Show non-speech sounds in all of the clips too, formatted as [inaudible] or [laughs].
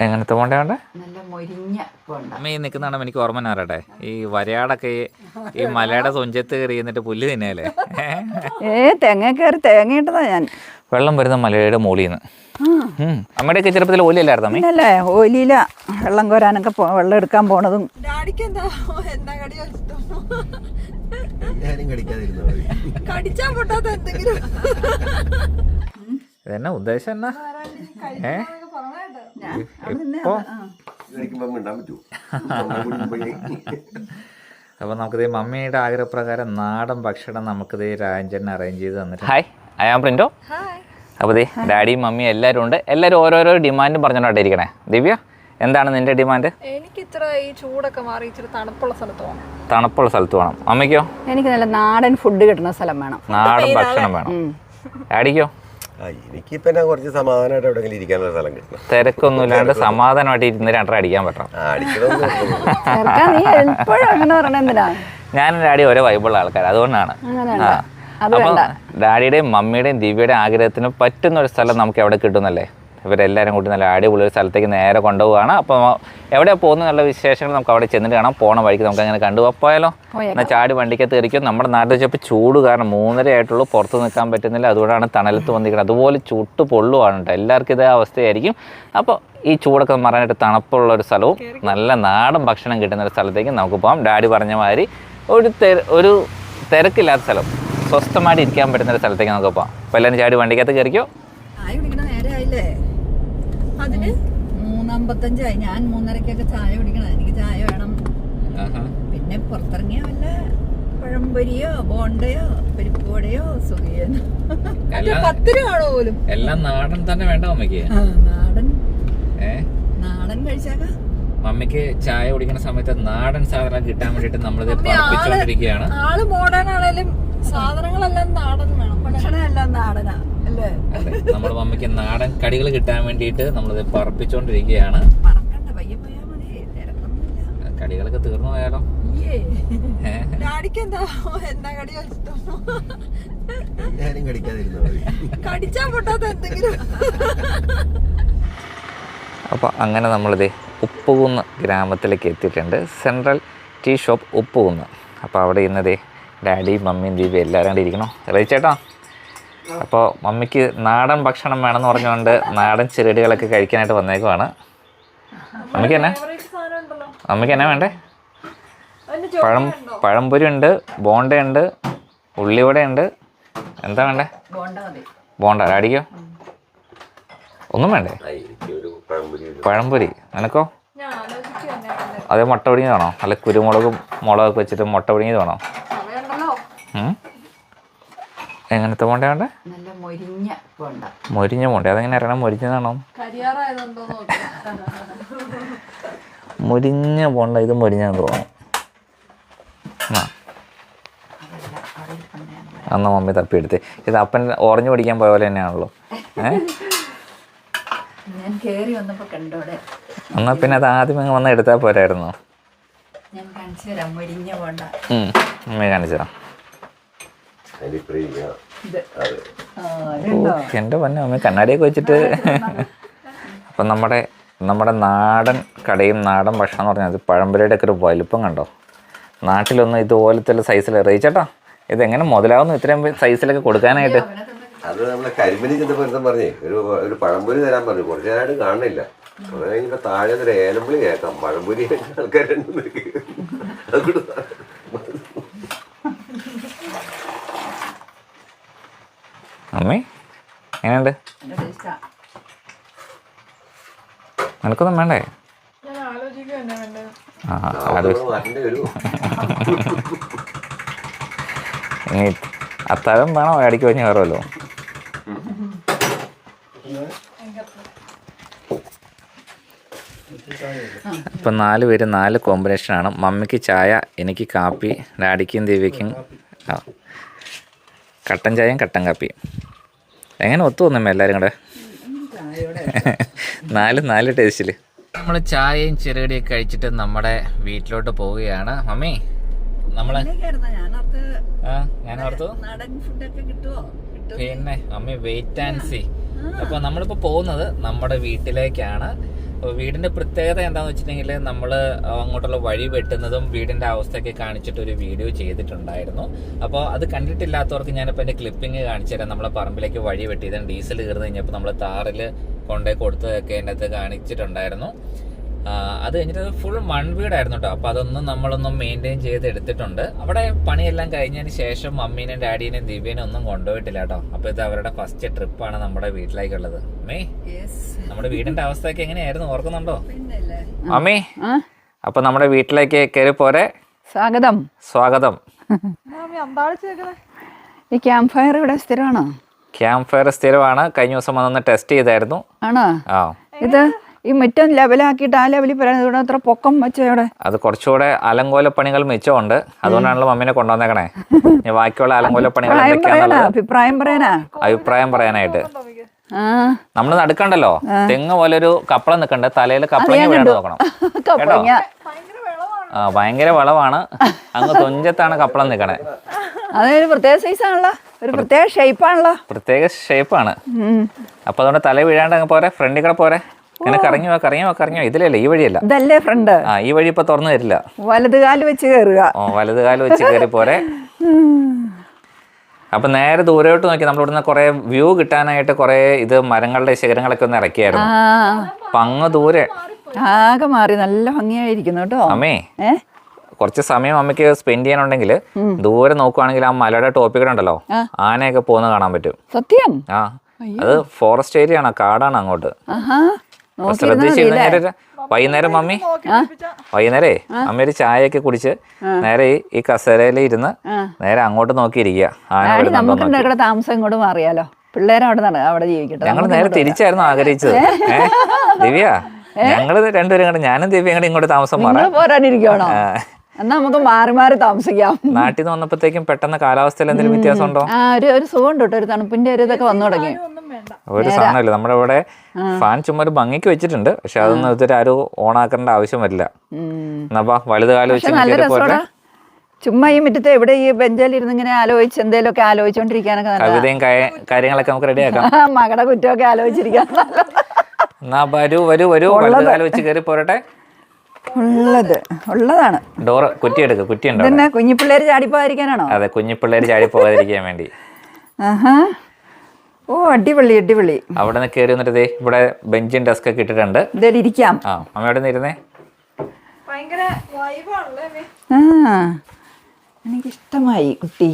എങ്ങനത്തെ പോണ്ടേ വേണ്ടേ? നല്ല മൊരിഞ്ഞ അമ്മ ഈ നിൽക്കുന്നതാണ് എനിക്ക് ഓർമ്മ നാറട്ടെ ഈ വരയാടൊക്കെ ഈ- മലയുടെ തുഞ്ചത്ത് കയറി എന്നിട്ട് പുല്ല് തിന്നല്ലേ? ഏ തേങ്ങ കയറി തേങ്ങയിട്ടതാ ഞാൻ. വെള്ളം വരുന്ന മലയുടെ മുകളിൽ നിന്ന് അമ്മയുടെയൊക്കെ ചെറുപ്പത്തിൽ ഓലിയല്ലായിരുന്നു അമ്മേ? പിന്നല്ലേ ഓലിയില. വെള്ളം കോരാനൊക്കെ വെള്ളം എടുക്കാൻ പോണതും. കടിച്ചാ പൊട്ടാത്ത എന്തെങ്കിലും ഇതെന്നാ ഉദ്ദേശം എന്നാ? ഏ? ഇപ്പോ? [laughs] അപ്പോൾ നമുക്കിത് മമ്മിയുടെ ആഗ്രഹപ്രകാരം നാടൻ ഭക്ഷണം നമുക്കിത് രാജൻ അറേഞ്ച് ചെയ്ത് തന്നിട്ട് ഹായ് ഐ ആം പ്രിന്റോ. അപ്പോൾ ദേ ഡാഡിയും മമ്മിയും എല്ലാവരും ഉണ്ട്. എല്ലാവരും ഓരോരോ ഡിമാൻഡും പറഞ്ഞോണ്ടായിരിക്കണേ ദിവ്യ എന്താണ് നിന്റെ ഡിമാൻഡ്? എനിക്ക് ഇത്ര ഈ ചൂടൊക്കെ മാറി ഇച്ചിരി തണുപ്പുള്ള സ്ഥലത്ത് വേണം തണുപ്പുള്ള സ്ഥലത്ത് വേണം അമ്മയ്ക്കോ? എനിക്ക് നല്ല നാടൻ ഫുഡ് കിട്ടുന്ന സ്ഥലം വേണം. നാടൻ ഭക്ഷണം വേണം. ഡാഡിക്കോ? എനിക്കിപ്പോ ഞാൻ കുറച്ച് സമാധാനമായിട്ട് എവിടെങ്കിലും ഇരിക്കാനുള്ള സ്ഥലം കിട്ടണം. തിരക്കൊന്നും ഇല്ലാണ്ട് സമാധാനമായിട്ട് ഇരുന്ന് രണ്ടര അടിക്കാൻ പറ്റണം. ഞാൻ ഡാഡി ഒരേ വൈബുള്ള ആൾക്കാർ അതുകൊണ്ടാണ്. അപ്പൊ. ഡാഡിയുടെയും മമ്മിയുടെയും ദിവ്യയുടെയും ആഗ്രഹത്തിന് പറ്റുന്ന ഒരു സ്ഥലം നമുക്ക് എവിടെ കിട്ടുന്നല്ലേ ഇവരെല്ലാവരും കൂടി നല്ല അടിപൊളി ഒരു സ്ഥലത്തേക്ക് നേരെ കൊണ്ടുപോവുകയാണ്. അപ്പോൾ എവിടെ പോകുന്ന നല്ല വിശേഷങ്ങൾ നമുക്ക് അവിടെ ചെന്നിട്ട് കാണാം. പോണ വഴിക്ക് നമുക്ക് അങ്ങനെ കണ്ടുപോകാം പോയാലോ? എന്നാൽ ചാടി വണ്ടിക്കകത്ത് ഇരിക്കും നമ്മുടെ നാട്ടിൽ വെച്ചപ്പോൾ ചൂട് കാരണം മൂന്നര ആയിട്ടുള്ളൂ പുറത്ത് നിൽക്കാൻ പറ്റുന്നില്ല. അതുകൊണ്ടാണ് തണലത്ത് വന്നിരിക്കുന്നത് അതുപോലെ ചുട്ട് പൊള്ളുവാണ് കേട്ടോ. എല്ലാവർക്കും ഇതേ അവസ്ഥയായിരിക്കും. അപ്പോൾ ഈ ചൂടൊക്കെ മാറാനായിട്ട് തണുപ്പുള്ള ഒരു സ്ഥലവും നല്ല നാടൻ ഭക്ഷണം കിട്ടുന്ന ഒരു സ്ഥലത്തേക്ക് നമുക്ക് പോകാം ഡാഡി പറഞ്ഞ മാതിരി ഒരു ഒരു തിരക്കില്ലാത്ത സ്ഥലം. സ്വസ്ഥമായിട്ട് ഇരിക്കാൻ പറ്റുന്ന ഒരു സ്ഥലത്തേക്ക് നമുക്ക് പോകാം അപ്പോൾ എല്ലാവരും ചാടി വണ്ടിക്കകത്ത് കയറിക്കോ? നേരെ ആയില്ലേ? അതിന് മൂന്നമ്പത്തഞ്ചായി. ഞാൻ മൂന്നരക്കൊക്കെ ചായ കുടിക്കണം. എനിക്ക് ചായ വേണം. പിന്നെ പുറത്തിറങ്ങിയ വല്ല പഴംപൊരിയോ ബോണ്ടയോ പരിപ്പുവടയോ സുഖിയനോ പത്ത് രൂപയാണോ പോലും. എല്ലാം നാടൻ തന്നെ വേണ്ട മമ്മിക്ക് നാടൻ. നാടൻ കഴിച്ചാക്ക. മമ്മിക്ക് ചായ കുടിക്കുന്ന സമയത്ത് നാടൻ സാധനം കിട്ടാൻ വേണ്ടിയിട്ട് നമ്മളിത് പഠിപ്പിച്ചുകൊണ്ടിരിക്കുകയാണ് ആൾ മോഡേൺ ആണേലും സാധനങ്ങളെല്ലാം നാടൻ വേണം. ഭക്ഷണം എല്ലാം നാടനാ. നമ്മൾ മമ്മിക്ക് നാടൻ കടികൾ കിട്ടാൻ വേണ്ടിയിട്ട് നമ്മളിത് പറപ്പിച്ചോണ്ടിരിക്കുകയാണ്. കടികളൊക്കെ തീർന്നു പോയാലോ? അപ്പോൾ അങ്ങനെ നമ്മളിത് ഉപ്പുകുന്ന് ഗ്രാമത്തിലേക്ക് എത്തിയിട്ടുണ്ട്. Central tea shop Uppukunnu. അപ്പോൾ അവിടെ ഇന്നതേ ഡാഡിയും മമ്മിയും ദീപി എല്ലാവരും കൂടി ഇരിക്കണോ? ചേട്ടാ? അപ്പോൾ മമ്മിക്ക് നാടൻ ഭക്ഷണം വേണമെന്ന് പറഞ്ഞുകൊണ്ട് നാടൻ ചെറുകടികളൊക്കെ കഴിക്കാനായിട്ട് വന്നേക്കുവാണ്. മമ്മിക്ക് എന്നാ? സാധനം ഉണ്ടല്ലോ മമ്മിക്ക് എന്നാ വേണ്ടേ? പഴം പഴംപൊരി ഉണ്ട് ബോണ്ടയുണ്ട് ഉള്ളിവടയുണ്ട്. എന്താ വേണ്ടേ? ബോണ്ട മതി. ബോണ്ട ഡാഡിക്കോ ഒന്നും വേണ്ടേ? പഴംപൊരി നിനക്കോ? അതെ മുട്ട പിടിങ്ങിയതാണോ അല്ല കുരുമുളകും മുളകൊക്കെ വെച്ചിട്ട് മുട്ട പിടിങ്ങിയത് വേണോ? എങ്ങനത്തെ ബോണ്ട വേണ്ടേ? നല്ല മൊരിഞ്ഞ ബോണ്ട മൊരിഞ്ഞ ബോണ്ട അതെങ്ങനെ അറിയണം? മൊരിഞ്ഞതാണോ? മുരിഞ്ഞ പോണ്ട. ഇത് മൊരിഞ്ഞാന്ന് തോന്നുന്നു. ആ. അന്ന് മമ്മി തപ്പിയെടുത്ത്. ഇത് അപ്പൻ ഓറഞ്ച് പിടിക്കാൻ പോയ പോലെ തന്നെയാണല്ലോ. എന്നാ പിന്നെ അത് ആദ്യം അങ്ങ് വന്ന് എടുത്താൽ പോരായിരുന്നോ? ഞാൻ കാണിച്ചു തരാം. എന്റെ പൊന്നെ അമ്മ കണ്ണാടിയൊക്കെ വെച്ചിട്ട്. അപ്പൊ നമ്മുടെ നമ്മുടെ നാടൻ കടയും നാടൻ ഭക്ഷണം എന്ന് പറഞ്ഞാൽ പഴംപൊരിയുടെ ഒക്കെ ഒരു വലുപ്പം കണ്ടോ? നാട്ടിലൊന്നും ഇതുപോലത്തെ സൈസിൽ ഇത് എങ്ങനെ മുതലാവുന്നു? ഇത്രയും സൈസിലൊക്കെ കൊടുക്കാനായിട്ട്. അത് നമ്മളെ കരിമലി ചെന്നപ്പോൾ പറഞ്ഞേ ഒരു ഒരു പഴംപൊരി തരാൻ പറഞ്ഞു. കുറച്ച് നേരമായിട്ട് കാണുന്നില്ല. അത് കഴിഞ്ഞപ്പോ താഴെ ഒരു ഏലമ്പുളി കേൾക്കാം പഴംപൊരി ആൾക്കാരുണ്ട്. അതുകൊണ്ട് അമ്മേ എങ്ങനെയുണ്ട്? നിനക്കൊന്നും വേണ്ടേ? ആ അത്താഴം വേണോ? അടിക്ക് പറഞ്ഞ കയറുമല്ലോ? ഇപ്പം നാല് പേര് നാല് കോമ്പിനേഷനാണ് മമ്മിക്ക് ചായ എനിക്ക് കാപ്പി ഡാഡിക്കും ദിവ്യക്കും കട്ടൻ ചായയും കട്ടൻ കാപ്പിയും. എങ്ങനെ ഒത്തു വന്നമ്മ എല്ലാവരും കൂടെ? നാല് നാല് ടേസ്റ്റിൽ നമ്മൾ ചായയും ചെറുകടിയും കഴിച്ചിട്ട് നമ്മുടെ വീട്ടിലോട്ട് പോവുകയാണ്. മമ്മി നമ്മളെ ഞാൻ ഓർത്തു പിന്നെ മമ്മി വെയിറ്റ് ആൻഡ് സി അപ്പൊ നമ്മളിപ്പോ പോകുന്നത് നമ്മുടെ വീട്ടിലേക്കാണ്. വീടിന്റെ പ്രത്യേകത എന്താണെന്ന് വെച്ചിട്ടുണ്ടെങ്കിൽ നമ്മൾ അങ്ങോട്ടുള്ള വഴി വെട്ടുന്നതും വീടിന്റെ അവസ്ഥയൊക്കെ കാണിച്ചിട്ട് ഒരു വീഡിയോ ചെയ്തിട്ടുണ്ടായിരുന്നു. അപ്പോൾ അത് കണ്ടിട്ടില്ലാത്തവർക്ക് ഞാനിപ്പോൾ എന്റെ ക്ലിപ്പിംഗ് കാണിച്ചു തരാം. നമ്മളെ പറമ്പിലേക്ക് വഴി വെട്ടിയതും ഡീസൽ കയറുന്ന കഴിഞ്ഞപ്പോൾ നമ്മൾ താറിൽ കൊണ്ടുപോയി കൊടുത്തതൊക്കെ എന്റെ അകത്ത് കാണിച്ചിട്ടുണ്ടായിരുന്നു. അത് കഴിഞ്ഞിട്ട് ഫുൾ മൺവീടായിരുന്നു കേട്ടോ അപ്പൊ അതൊന്നും നമ്മളൊന്നും മെയിന്റെയിൻ ചെയ്ത് എടുത്തിട്ടുണ്ട് അവിടെ പണിയെല്ലാം കഴിഞ്ഞതിന് ശേഷം മമ്മീനെയും ഡാഡീനെയും ദിവ്യനെയും ഒന്നും കൊണ്ടുപോയിട്ടില്ല കേട്ടോ. അപ്പൊ ഇത് അവരുടെ ഫസ്റ്റ് ട്രിപ്പാണ് നമ്മുടെ വീട്ടിലേക്കുള്ളത്. അമ്മേ നമ്മുടെ വീടിന്റെ അവസ്ഥയൊക്കെ എങ്ങനെയായിരുന്നു? ഓർക്കുന്നുണ്ടോ? അമ്മേ അപ്പൊ നമ്മുടെ വീട്ടിലേക്ക് കയറി പോരെ. സ്വാഗതം. സ്വാഗതം. ഈ ക്യാമ്പ് ഫയർ ഇവിടെ സ്ഥിരമാണോ? ക്യാമ്പ് ഫയർ സ്ഥിരമാണ്. കഴിഞ്ഞ ദിവസം വന്നൊന്ന് ടെസ്റ്റ് ചെയ്തായിരുന്നു. ആണോ? ആ. ഇത് ഈ മുറ്റം ലെവലാക്കിയിട്ട് ആ ലെവലിൽ പറയുന്നത് ഇവിടെ അത്ര പൊക്കം വെച്ചവിടെ അത് കുറച്ചുകൂടെ അലങ്കോല പണികൾ മിച്ചമുണ്ട്. അതുകൊണ്ടാണല്ലോ മമ്മീനെ കൊണ്ടുവന്നേക്കണേ. ബാക്കിയുള്ള അലങ്കോല പണികൾ അഭിപ്രായം പറയാനാ അഭിപ്രായം പറയാനാ? അഭിപ്രായം പറയാനായിട്ട്. നമ്മൾ നടക്കണ്ടല്ലോ? തെങ്ങ് പോലെ ഒരു കപ്പള നിൽക്കണ്ട തലയിൽ [laughs] കപ്പളങ്ങ. നോക്കണം. ആ ഭയങ്കര വളവാണ് അങ്ങ് തുഞ്ചത്താണ് കപ്പളം നിൽക്കണേ അതൊരു പ്രത്യേക സൈസാണല്ലോ. ഒരു പ്രത്യേക ഷേപ്പാണല്ലോ പ്രത്യേക ഷേപ്പാണ് അപ്പൊ അതുകൊണ്ട് തല വീഴാണ്ട് അങ്ങ് പോരെ. ഫ്രണ്ടിൽ കൂടെ പോരെ. ഇങ്ങനെ കറങ്ങി വാ കറങ്ങി വാ കറങ്ങി വാ ഇതിലല്ലേ ഈ വഴിയല്ല. ഇതല്ലേ ഫ്രണ്ട് ആ ഈ വഴി ഇപ്പൊ തുറന്നു തരില്ല വലത് കാൽ വെച്ച് കയറുക ഓ വലത് കാൽ വെച്ച് കയറി പോരെ. അപ്പൊ നേരെ ദൂരോട്ട് നോക്കി നമ്മൾ ഇവിടുന്ന് കുറെ വ്യൂ കിട്ടാനായിട്ട് കുറെ ഇത് മരങ്ങളുടെ ശിഖരങ്ങളൊക്കെ ഒന്ന് ഇറക്കിയായിരുന്നു. അപ്പൊ അങ്ങ് ദൂരെ. ആകെ മാറി നല്ല ഭംഗിയായിരിക്കുന്നു കേട്ടോ. അമ്മേ കുറച്ച് സമയം അമ്മയ്ക്ക് സ്പെൻഡ് ചെയ്യാനുണ്ടെങ്കിൽ ദൂരെ നോക്കുവാണെങ്കിൽ ആ മലയുടെ ടോപ്പിക്കലുണ്ടല്ലോ ആനയൊക്കെ പോകുന്ന കാണാൻ പറ്റും. സത്യം? ആ അത് ഫോറസ്റ്റ് ഏരിയ ആണ് കാടാണ് അങ്ങോട്ട്. വൈകുന്നേരം മമ്മി. വൈകുന്നേരേ അമ്മ ഒരു ചായയൊക്കെ കുടിച്ച് നേരെ ഈ- കസേരയിൽ ഇരുന്ന് നേരെ അങ്ങോട്ട് നോക്കിയിരിക്കുക. ആന നമുക്ക് താമസം ഇങ്ങോട്ട് മാറിയാലോ? പിള്ളേരെ അവിടെ നട അവിടെ ജീവിക്കട്ടെ. ഞങ്ങൾ നേരെ തിരിച്ചായിരുന്നു ആഗ്രഹിച്ചത്. ദിവ്യ ഞങ്ങൾ രണ്ടുപേരും കൂടെ ഞാനും ദിവ്യ കൂടെ ഇങ്ങോട്ട് താമസം മാറാം. പോരാനിരിക്കണോ എന്നാ നമുക്ക് മാറി മാറി താമസിക്കാം. നാട്ടിൽ നിന്ന് വന്നപ്പോഴത്തേക്കും പെട്ടെന്ന് കാലാവസ്ഥയിൽ എന്തെങ്കിലും വ്യത്യാസം ഉണ്ടോ ആ ഒരു ഒരു സുഖം ഉണ്ട് കേട്ടോ. ഒരു തണുപ്പിന്റെ ഒരു ഇതൊക്കെ വന്നു തുടങ്ങി. ഒരു സാധനമില്ല? നമ്മുടെ ഇവിടെ ഫാൻ ചുമ്മാ ഒരു ഭംഗിക്ക് വെച്ചിട്ടുണ്ട്. പക്ഷെ അതൊന്നും എടുത്തിട്ട് ആരും ഓണാക്കേണ്ട ആവശ്യം വരില്ല. ഉം. എന്നാ വലുത് കാലം വെച്ച് ചുമ്മാ ഈ മുറ്റത്തെ ഇവിടെ ഈ ബെഞ്ചിൽ ഇരുന്ന് ഇങ്ങനെ ആലോചിച്ച് എന്തേലുമൊക്കെ ആലോചിച്ചോണ്ടിരിക്കാനൊക്കെ നല്ല കവിതയും കായ- കാര്യങ്ങളൊക്കെ നമുക്ക് റെഡിയാക്കാം മകളുടെ കുറ്റമൊക്കെ ആലോചിച്ചിരിക്കാൻ എന്നാ വരൂ വരൂ വരൂ. വലുത് കാലം വെച്ച് കയറി പോരട്ടെ. ഉള്ളത് ഉള്ളതാണ്. ഡോറ് കുറ്റി എടുക്കുക കുറ്റി ഉണ്ടോ കുഞ്ഞിപ്പിള്ളേര് ചാടിപ്പോകാതിരിക്കാനാണോ? അതെ കുഞ്ഞിപ്പിള്ളേര് ചാടിപ്പോകാതിരിക്കാൻ ചാടി പോകാതിരിക്കാൻ വേണ്ടി. ആഹാ. ഓ അടിപൊളി അടിപൊളി. അവിടെ നിന്ന് കയറി വന്നിട്ട് ദേ ഇവിടെ ബെഞ്ചും ഡെസ്ക് ഒക്കെ ഇട്ടിട്ടുണ്ട്. ഇരിക്കാം. ആ അമ്മ അവിടെ നിന്ന് ഇരുന്നേ? ആ എനിക്കിഷ്ടമായി കുട്ടി.